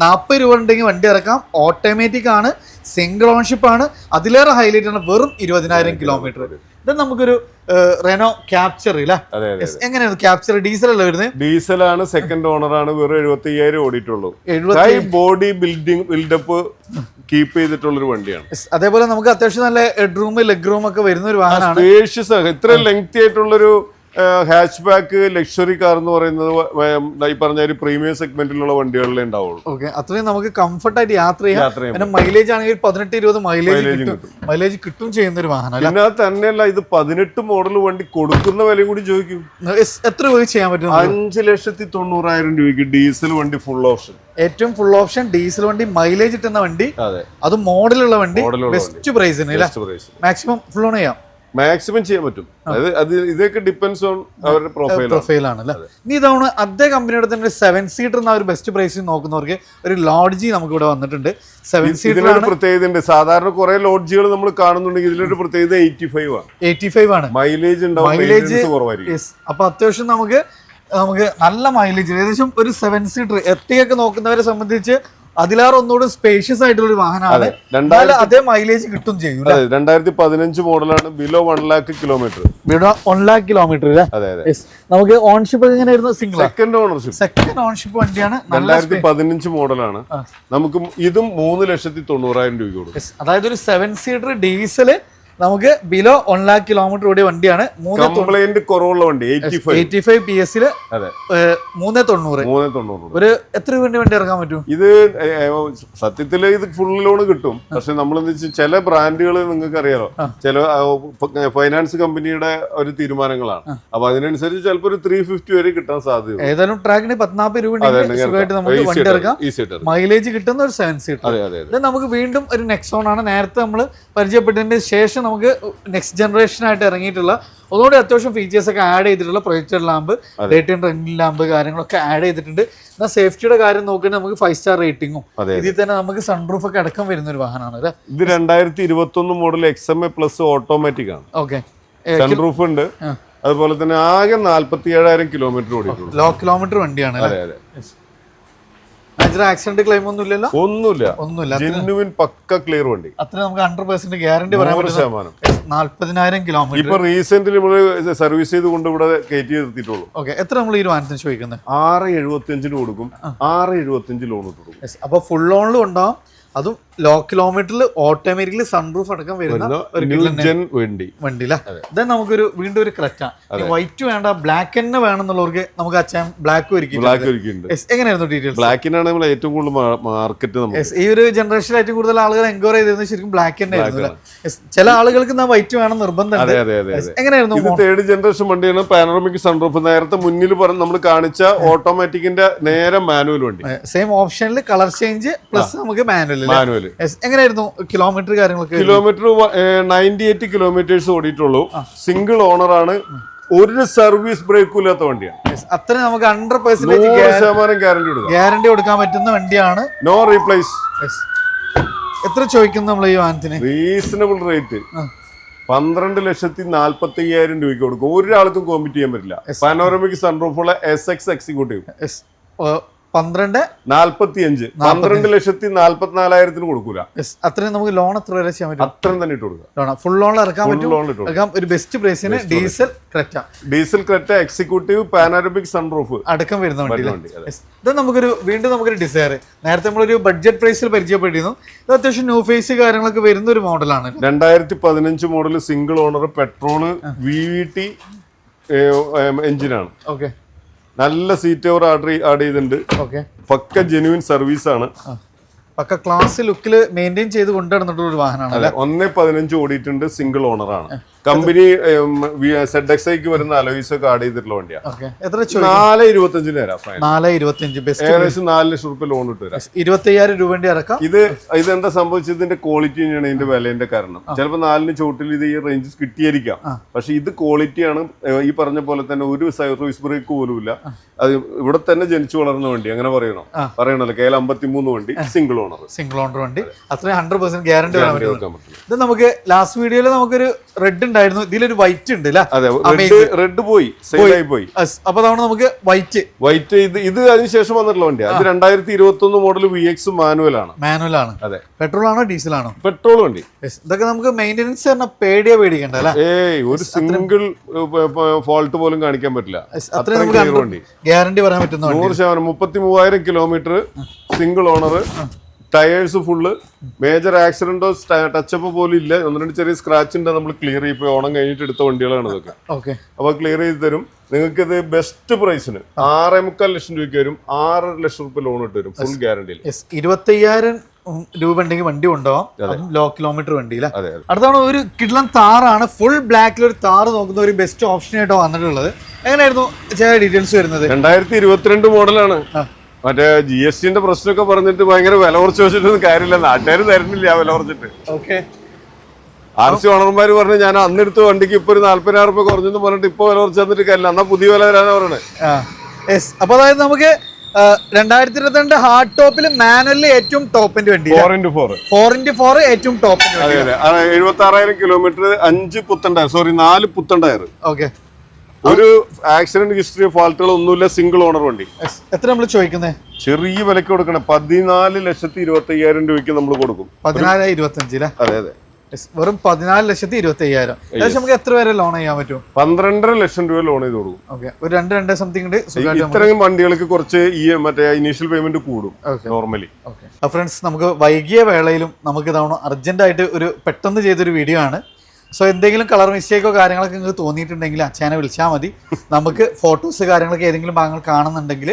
നാൽപ്പത് രൂപ ഉണ്ടെങ്കിൽ വണ്ടി ഇറക്കാം. ഓട്ടോമാറ്റിക് ആണ് സിംഗിൾ ഓൺഷിപ്പ് ആണ്. അതിലേറെ ഹൈലൈറ്റ് ആണ് വെറും ഇരുപതിനായിരം കിലോമീറ്റർ ഇത് നമുക്കൊരു റെനോ ക്യാപ്ചർ ഇല്ല? എങ്ങനെയാണ് ക്യാപ്ചർ ഡീസൽ അല്ല വരുന്നത്? ഡീസലാണ് സെക്കൻഡ് ഓണർ ആണ് വെറും എഴുപത്തി അയ്യായിരം ഓടിയിട്ടുള്ളൂ ബോഡി ബിൽഡിംഗ് ബിൽഡപ്പ് കീപ്പ് ചെയ്തിട്ടുള്ള ഒരു വണ്ടിയാണ് അതേപോലെ നമുക്ക് അത്യാവശ്യം നല്ല ഹെഡ് റൂം ലെഗ് റൂം ഒക്കെ വരുന്ന ഒരു വാഹനമാണ്. സ്പേഷ്യസ് ഇത്ര ലെങ്തി ആയിട്ടുള്ളൊരു ഹാച്ച് ബാക്ക് ലക്ഷറി കാർ എന്ന് പറയുന്നത് ഈ പറഞ്ഞ ഒരു പ്രീമിയം സെഗ്മെന്റിലുള്ള വണ്ടികളിലേ ഉണ്ടാവുള്ളൂ. ഓക്കെ അത്രയും നമുക്ക് കംഫർട്ട് ആയിട്ട് യാത്ര ചെയ്യാം പിന്നെ മൈലേജ് ആണെങ്കിൽ പതിനെട്ട് ഇരുപത് മൈലേജ്. മൈലേജ് കിട്ടും. ചെയ്യുന്ന ഒരു വാഹനം പിന്നെ തന്നെയല്ല ഇത് പതിനെട്ട് മോഡൽ വണ്ടി കൊടുക്കുന്ന വിലയും കൂടി ചോദിക്കും. എത്ര രൂപ ചെയ്യാൻ പറ്റും അഞ്ച് ലക്ഷത്തി തൊണ്ണൂറായിരം രൂപയ്ക്ക് ഡീസൽ വണ്ടി ഫുൾ ഓപ്ഷൻ ഏറ്റവും ഫുൾ ഓപ്ഷൻ ഡീസൽ വണ്ടി മൈലേജ് കിട്ടുന്ന വണ്ടി. അതെ. മോഡലുള്ള വണ്ടി. ബെസ്റ്റ് പ്രൈസിന് മാക്സിമം ഫുൾ ഓൺ ചെയ്യാം. മാക്സിമം ചെയ്യാൻ പറ്റും. അതായത് അത് ഇതൊക്കെ ഡിപ്പെൻസ് ഓൺ അവരുടെ പ്രൊഫൈൽ ആണ്. അല്ലേ? ഇനി ഇതാണ് അതേ കമ്പനിയുടെ തന്നെ സെവൻ സീറ്റർ എന്ന ഒരു ബെസ്റ്റ് പ്രൈസിൽ നോക്കുന്നവർക്ക് ഒരു ലോഡ്ജി നമുക്ക് ഇവിടെ വന്നിട്ടുണ്ട്. സെവൻ സീറ്റർ പ്രത്യേകത ഉണ്ട്. സാധാരണ കുറെ ലോഡ്ജുകൾ നമ്മൾ കാണുന്നുണ്ടെങ്കിൽ ഇതിലൊരു പ്രത്യേകത എയ്റ്റി ഫൈവ് ആണ്. എയ്റ്റി ഫൈവ് ആണ്. മൈലേജ് ഉണ്ടാവും മൈലേജ് കുറവായിരിക്കും. അപ്പൊ അത്യാവശ്യം നമുക്ക് നമുക്ക് നല്ല മൈലേജ് ഏകദേശം ഒരു സെവൻ സീറ്റർ എത്തിയൊക്കെ നോക്കുന്നവരെ സംബന്ധിച്ച് അതിലാറ് ഒന്നുകൂടി സ്പേഷ്യസ് ആയിട്ടുള്ള ഒരു വാഹനമാണ്. അതെ അതേ മൈലേജ് കിട്ടും ചെയ്യും രണ്ടായിരത്തി പതിനഞ്ച് മോഡലാണ് below one lakh kilometre below one lakh kilometre അല്ലേ അതെ അതെ. നമുക്ക് ഓൺഷിപ്പ് എങ്ങനെയായിരുന്നു single second ownership second ownership വണ്ടിയാണ്. രണ്ടായിരത്തി പതിനഞ്ച് മോഡലാണ് നമുക്ക് ഇതും മൂന്ന് ലക്ഷത്തി തൊണ്ണൂറായിരം രൂപ കൊടുക്കും. അതായത് ഒരു സെവൻ സീറ്റർ ഡീസൽ നമുക്ക് ബിലോ വൺ ലാക്ക് കിലോമീറ്റർ കൂടിയ വണ്ടിയാണ്. മൂന്ന് കുറവുള്ള വണ്ടി എയ്റ്റി ഫൈവ് പി അതെ. മൂന്ന് തൊണ്ണൂറ്. മൂന്ന് തൊണ്ണൂറ്. ഒരു എത്ര രൂപ വണ്ടി ഇറക്കാൻ പറ്റും? ഇത് സത്യത്തിൽ ഇത് ഫുൾ ലോൺ കിട്ടും. പക്ഷെ നമ്മൾ ചില ബ്രാൻഡുകൾ നിങ്ങൾക്ക് അറിയാലോ ചില ഫൈനാൻസ് കമ്പനിയുടെ ഒരു തീരുമാനങ്ങളാണ്. അപ്പൊ അതിനനുസരിച്ച് ചിലപ്പോൾ ഒരു ത്രീ ഫിഫ്റ്റി വരെ കിട്ടാൻ സാധ്യത ഏതായാലും ട്രാക്കിന് പത്നാപ്പത് രൂപ നമുക്ക് വണ്ടി ഇറക്കാം. മൈലേജ് കിട്ടുന്ന ഒരു സെവൻ ഇത് നമുക്ക് വീണ്ടും ഒരു നെക്സോൺ ആണ്. നേരത്തെ നമ്മൾ പരിചയപ്പെട്ടതിന്റെ ശേഷം നമുക്ക് നെക്സ്റ്റ് ജനറേഷൻ ആയിട്ട് ഇറങ്ങിയിട്ടുള്ള ഒന്നുകൂടി അത്യാവശ്യം ഫീച്ചേഴ്സ് ഒക്കെ ആഡ് ചെയ്തിട്ടുള്ള projector lamp daytime running lamp കാര്യങ്ങളൊക്കെ ആഡ് ചെയ്തിട്ടുണ്ട്. എന്നാൽ സേഫ്റ്റിയുടെ കാര്യം നോക്കുകയാണെങ്കിൽ നമുക്ക് ഫൈവ് സ്റ്റാർ റേറ്റിംഗും ഇതിൽ തന്നെ നമുക്ക് സൺറൂഫ് ഒക്കെ അടക്കം വരുന്ന ഒരു വാഹനമാണ് അല്ലേ? ഇത് രണ്ടായിരത്തി ഇരുപത്തി ഒന്ന് model X M A plus automatic ആണ് ഓക്കെ സൺറൂഫ് ഉണ്ട്. അതുപോലെ തന്നെ ആകെ നാല്പത്തി ഏഴായിരം കിലോമീറ്റർ ഓടിയിട്ടുണ്ട് ലോ കിലോമീറ്റർ വണ്ടിയാണ് അല്ലേ? ആക്സിഡന്റ് ക്ലെയിം ഒന്നും ഇല്ലല്ലോ ഒന്നുമില്ല. ഒന്നുമില്ല. ജെന്യുവിൻ പക്ക ക്ലിയർ വണ്ടി. അത്ര നമുക്ക് ഹൺഡ്രഡ് പെർസെന്റ് ഗ്യാരണ്ടി പറയാൻ ശതമാനം. നാല്പതിനായിരം കിലോമീറ്റർ ഇപ്പൊ റീസെന്റ് നമ്മൾ സർവീസ് ചെയ്ത് കൊണ്ട് ഇവിടെ കയറ്റി നിർത്തിയിട്ടുള്ളൂ. ഓക്കെ എത്ര നമ്മൾ ഈ വാഹനത്തിന് ചോദിക്കുന്നത് ആറ് എഴുപത്തി അഞ്ചിന് കൊടുക്കും ആറ് എഴുപത്തി അഞ്ച് ലോൺ കൊടുക്കും. അപ്പൊ ഫുൾ ലോണിലും ഉണ്ടാവും. അതും ലോ കിലോമീറ്ററിൽ ഓട്ടോമാറ്റിക്കലി സൺറൂഫ് അടക്കം വരുന്ന ഒരു വണ്ടി. വണ്ടി അതെ. നമുക്കൊരു വീണ്ടും ഒരു ക്ലച്ച വൈറ്റ് വേണ്ട ബ്ലാക്ക് തന്നെ വേണമെന്നുള്ളവർക്ക് നമുക്ക് അച്ഛൻ ബ്ലാക്ക് എങ്ങനെയായിരുന്നു ഡീറ്റെയിൽസ് ബ്ലാക്കിനാണ് നമ്മൾ ഏറ്റവും കൂടുതൽ മാർക്കറ്റ് ഈ ഒരു ജനറേഷനിൽ ഏറ്റവും കൂടുതൽ ആളുകൾ എൻക്വയറി ചെയ്തിരുന്നത് ശരിക്കും ബ്ലാക്ക് തന്നെ ആയിരുന്നു ചില ആളുകൾക്ക് നാ വൈറ്റ് വേണം നിർബന്ധം എങ്ങനെയായിരുന്നു തേർഡ് ജനറേഷൻ വണ്ടിയാണ്. പാനോറമിക് സൺറൂഫ് നേരത്തെ മുന്നിൽ പറഞ്ഞ് നമ്മൾ കാണിച്ച ഓട്ടോമാറ്റിക്കിന്റെ നേരെ മാനുവൽ വണ്ടി. സെയിം ഓപ്ഷനിൽ കളർ ചേഞ്ച് പ്ലസ് നമുക്ക് മാനുവൽ മാനുവൽ എങ്ങനെയായിരുന്നു കിലോമീറ്റർ കാര്യങ്ങളൊക്കെ? കിലോമീറ്റർ നയന്റി എയ്റ്റ് കിലോമീറ്റേഴ്സ് ഓടിയിട്ടുള്ളൂ. സിംഗിൾ ഓണർ ആണ്. ഒരു സർവീസ് ബ്രേക്കും ഇല്ലാത്ത വണ്ടിയാണ്. അത്ര നമുക്ക് ഹൺഡ്രഡ് പെർസെന്റേജ് നൂറ് ശതമാനം ഗ്യാരണ്ടി കൊടുക്കാം. ഗ്യാരണ്ടി കൊടുക്കാൻ പറ്റുന്ന വണ്ടിയാണ്. No replace. എത്ര ചോദിക്കുന്നു നമ്മൾ ഈ വാഹനത്തിന്? Reasonable rate. പന്ത്രണ്ട് ലക്ഷത്തി നാല്പത്തി അയ്യായിരം രൂപയ്ക്ക് കൊടുക്കും. ഒരാൾക്കും കോമ്പറ്റ് ചെയ്യാൻ പറ്റില്ല. പാനോറമിക് സൺറൂഫുള്ള എസ് എക്സ് എക്സിക്യൂട്ടീവ് പന്ത്രണ്ട്? നാല്പത്തി അഞ്ച് പന്ത്രണ്ട് ലക്ഷത്തി നാല്പത്തിനാലായിരത്തിന് കൊടുക്കൂല. അത്രയും നമുക്ക് ലോൺ എത്ര വരെ ചെയ്യാൻ പറ്റും? അത്രയും തന്നെ ഇട്ട് കൊടുക്കുക. ലോൺ ഫുൾ ലോണിൽ ഇറക്കാൻ പറ്റും? loan ഇട്ട്. ഇറക്കാം ഒരു ബെസ്റ്റ് പ്രൈസിന് diesel Creta diesel Creta executive panoramic sunroof അടക്കം വരുന്ന വണ്ടി അല്ലേ? വണ്ടി അതെ. ഇത് നമുക്കൊരു വീണ്ടും നമുക്കൊരു ഡിസയർ നേരത്തെ നമ്മളൊരു ബഡ്ജറ്റ് പ്രൈസിൽ പരിചയപ്പെട്ടിരുന്നു. ഇത് അത്യാവശ്യം ന്യൂ ഫേസ് കാര്യങ്ങളൊക്കെ വരുന്ന ഒരു മോഡലാണ് രണ്ടായിരത്തി പതിനഞ്ച് model single owner petrol V V T എഞ്ചിനാണ്. ഓക്കെ നല്ല സീറ്റ് ഓവർ ആഡ് ആഡ് ചെയ്തിട്ടുണ്ട്. ഓക്കെ പക്ക ജെനുവിൻ സർവീസ് ആണ്. പക്ക ക്ലാസ് ലുക്കിൽ മെയിന്റെയിൻ ചെയ്ത് കൊണ്ടുവരുന്നിട്ടുള്ള ഒരു വാഹനമാണ് ഒന്ന് പതിനഞ്ച് ഓടിയിട്ടുണ്ട് സിംഗിൾ ഓണർ ആണ്. കമ്പനി സെഡ് എക്സ് ഐക്ക് വരുന്ന അലോയിസ് കാർഡ് ആഡ് ചെയ്തിട്ടുള്ള വണ്ടിയാണ് നാല് ഇരുപത്തഞ്ചിന് തരാം നാല് ഇരുപത്തിയഞ്ച് ബെസ്റ്റ് ഏകദേശം നാല് ലക്ഷം റുപ്യ ലോൺ ഇട്ട് തരാം. ഇരുപത്തി അയ്യായിരം രൂപന്റെ ഇറക്കാം ഇത് ഇതെന്താ സംഭവിച്ചത്? ഇതിന്റെ ക്വാളിറ്റി തന്നെയാണ് ഇതിന്റെ വിലന്റെ കാരണം. ചിലപ്പോൾ നാലിന് ചോട്ടിൽ ഇത് ഈ റേഞ്ച് കിട്ടിയിരിക്കാം. പക്ഷെ ഇത് ക്വാളിറ്റിയാണ് ഈ പറഞ്ഞ പോലെ തന്നെ ഒരു സർവീസ് ബ്രേക്ക് പോലും ഇല്ല അത് ഇവിടെ തന്നെ ജനിച്ചു വളർന്ന വണ്ടി അങ്ങനെ പറയണോ. പറയണല്ലോ കെ എൽ അമ്പത്തിമൂന്ന് വണ്ടി സിംഗിൾ ഓണർ സിംഗിൾ ഓണർ വണ്ടി. അത്രയും ഹൺഡ്രഡ് പെർസെന്റ് ഗ്യാരണ്ടി ഇത് നമുക്ക് ലാസ്റ്റ് വീഡിയോയിൽ നമുക്കൊരു റെഡ് ഉണ്ടായിരുന്നു. ഇതിലൊരു വൈറ്റ് ഉണ്ട് അതെ റെഡ് പോയി റെഡ് പോയി. സെയിലായി പോയി. അപ്പൊ തവണ നമുക്ക് വൈറ്റ് വൈറ്റ് ഇത് ഇത് അതിനുശേഷം വന്നിട്ടുള്ള വണ്ടി. അത് രണ്ടായിരത്തി ഇരുപത്തി ഒന്ന് മോഡൽ വി എക്സ് മാനുവൽ ആണ്. മാനുവൽ ആണ്. അതെ. പെട്രോൾ ആണോ ഡീസൽ ആണോ? പെട്രോൾ വണ്ടി. ഇതൊക്കെ നമുക്ക് മെയിന്റെനൻസ് പറഞ്ഞാൽ പേടിയാ പേടിക്കണ്ട അല്ലേ ഏയ് ഒരു സിംഗിൾ ഫോൾട്ട് പോലും കാണിക്കാൻ പറ്റില്ല. അത്രയും വണ്ടി. ഗ്യാരണ്ടി പറയാൻ പറ്റുന്ന നൂറ് ശതമാനം മുപ്പത്തി മൂവായിരം kilometre single owner tyres full major ആക്സിഡന്റോ touch up പോലും ഇല്ല. ഒന്ന് രണ്ട് ചെറിയ സ്ക്രാച്ച് ഉണ്ട് നമ്മൾ ക്ലിയർ ചെയ്യും ഓണം കഴിഞ്ഞിട്ട് എടുത്ത വണ്ടികളാണ് ഇതൊക്കെ. ഓക്കെ. അപ്പൊ ക്ലിയർ ചെയ്ത് തരും. നിങ്ങൾക്ക് ഇത് ബെസ്റ്റ് പ്രൈസിന് ആറേ മുക്കാൽ ലക്ഷം രൂപയ്ക്ക് വരും. ആറര ലക്ഷം രൂപ ലോൺ ഇട്ട് വരും ഫുൾ ഗ്യാരണ്ടിയിൽ ഇരുപത്തയ്യായിരം രൂപ ഉണ്ടെങ്കിൽ വണ്ടി കൊണ്ടുപോകാം ലോ കിലോമീറ്റർ വണ്ടി അല്ലേ? അതെ അതെ. അടുത്താണ് ഒരു കിഡ്ലൻ താറാണ്. ഫുൾ ബ്ലാക്കിൽ ഒരു താറ് നോക്കുന്ന ഒരു ബെസ്റ്റ് ഓപ്ഷൻ ആയിട്ടോ വന്നിട്ടുള്ളത്. എങ്ങനെയായിരുന്നു ചില ഡീറ്റെയിൽസ് വരുന്നത്? രണ്ടായിരത്തി ഇരുപത്തിരണ്ട് മോഡലാണ്. മറ്റേ ജി എസ് ടിന്റെ പ്രശ്നമൊക്കെ പറഞ്ഞിട്ട് ഭയങ്കര വില കുറച്ച് വെച്ചിട്ടൊന്നും കാര്യമില്ല. നാട്ടുകാർ തരുന്നില്ല വില കുറച്ചിട്ട്. ഓക്കെ. ആർ സി ഓണർമാർ പറഞ്ഞു ഞാൻ അന്നെടുത്ത വണ്ടിക്ക് ഇപ്പൊ ഒരു നാല്പതിനായിരം രൂപ കുറഞ്ഞെന്ന് പറഞ്ഞിട്ട് ഇപ്പൊ വില കുറച്ച് തന്നിട്ട് കാര്യമില്ല. എന്നാ പുതിയ വില വരാനാ പറയണേ? അപ്പൊ അതായത് നമുക്ക് രണ്ടായിരത്തി ഇരുപത്തിരണ്ട് ഹാർഡ് ടോപ്പിൽ മാനുവലിൽ ഏറ്റവും ടോപ്പിന്റെ വണ്ടി four into four four into four ഏറ്റവും ടോപ്പിന്റെ വണ്ടി അതെ അതെ. എഴുപത്തി ആറായിരം കിലോമീറ്റർ അഞ്ച് പുത്തൻ ടയർ സോറി നാല് പുത്തൻ ടയർ. ഓക്കെ ഒരു ആക്സിഡന്റ് ഹിസ്റ്ററി ഫാൾട്ടുകൾ ഒന്നുമില്ല സിംഗിൾ ഓണർ വണ്ടി. എത്ര നമ്മൾ ചോദിക്കുന്നത് ചെറിയ വിലക്ക് കൊടുക്കണം പതിനാല് ലക്ഷത്തി ഇരുപത്തി അയ്യായിരം രൂപയ്ക്ക് നമ്മൾ കൊടുക്കും. പതിനാല് ഇരുപത്തി അഞ്ചിലെ അതെ അതെ. വെറും പതിനാല് ലക്ഷത്തി ഇരുപത്തി അയ്യായിരം ഏകദേശം നമുക്ക് എത്ര വരെ ലോൺ ചെയ്യാൻ പറ്റും? പന്ത്രണ്ടര ലക്ഷം രൂപ ലോൺ ചെയ്ത് കൊടുക്കും. ഓക്കെ ഒരു രണ്ട് രണ്ട് സംതിങ് ഇത്രയും വണ്ടികൾക്ക് കുറച്ച് ഈ മറ്റേ ഇനീഷ്യൽ പേയ്മെന്റ് കൂടും. നോർമലി ഓക്കെ ഫ്രണ്ട്സ് നമുക്ക് വൈകിയ വേളയിലും നമുക്ക് ഇതാണ് അർജന്റ് ആയിട്ട് ഒരു പെട്ടെന്ന് ചെയ്തൊരു വീഡിയോ ആണ്. സോ എന്തെങ്കിലും കളർ മിസ്റ്റേക്കോ കാര്യങ്ങളൊക്കെ നിങ്ങൾക്ക് തോന്നിയിട്ടുണ്ടെങ്കിൽ അച്ഛനെ വിളിച്ചാൽ മതി. നമുക്ക് ഫോട്ടോസ് കാര്യങ്ങളൊക്കെ ഏതെങ്കിലും ഭാഗങ്ങൾ കാണുന്നുണ്ടെങ്കിൽ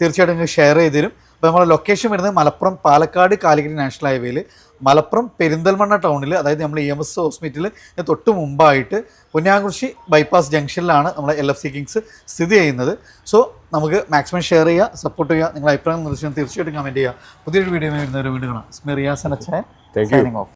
തീർച്ചയായിട്ടും നിങ്ങൾ ഷെയർ ചെയ്ത് തരും. അപ്പോൾ നമ്മുടെ ലൊക്കേഷൻ വരുന്നത് മലപ്പുറം പാലക്കാട് കാലിക്കറ്റ് നാഷണൽ ഹൈവേയിൽ മലപ്പുറം പെരിന്തൽമണ്ണ ടൗണിൽ അതായത് നമ്മൾ ഇ എം എസ് ഹോസ്പിറ്റലിൽ തൊട്ട് മുമ്പായിട്ട് പുന്നാകുറിശി ബൈപ്പാസ് ജംഗ്ഷനിലാണ് നമ്മുടെ എൽ എഫ് സി കിങ്സ് സ്ഥിതി ചെയ്യുന്നത്. സോ നമുക്ക് മാക്സിമം ഷെയർ ചെയ്യുക സപ്പോർട്ട് ചെയ്യുക നിങ്ങളുടെ അഭിപ്രായം നിർദ്ദേശം തീർച്ചയായിട്ടും കമന്റ് ചെയ്യുക പുതിയൊരു വീഡിയോ വരുന്ന വീണ്ടും കാണാം. സ്മിറിയാസൻ അച്ഛൻ താങ്ക് യു സൈനിങ് ഓഫ്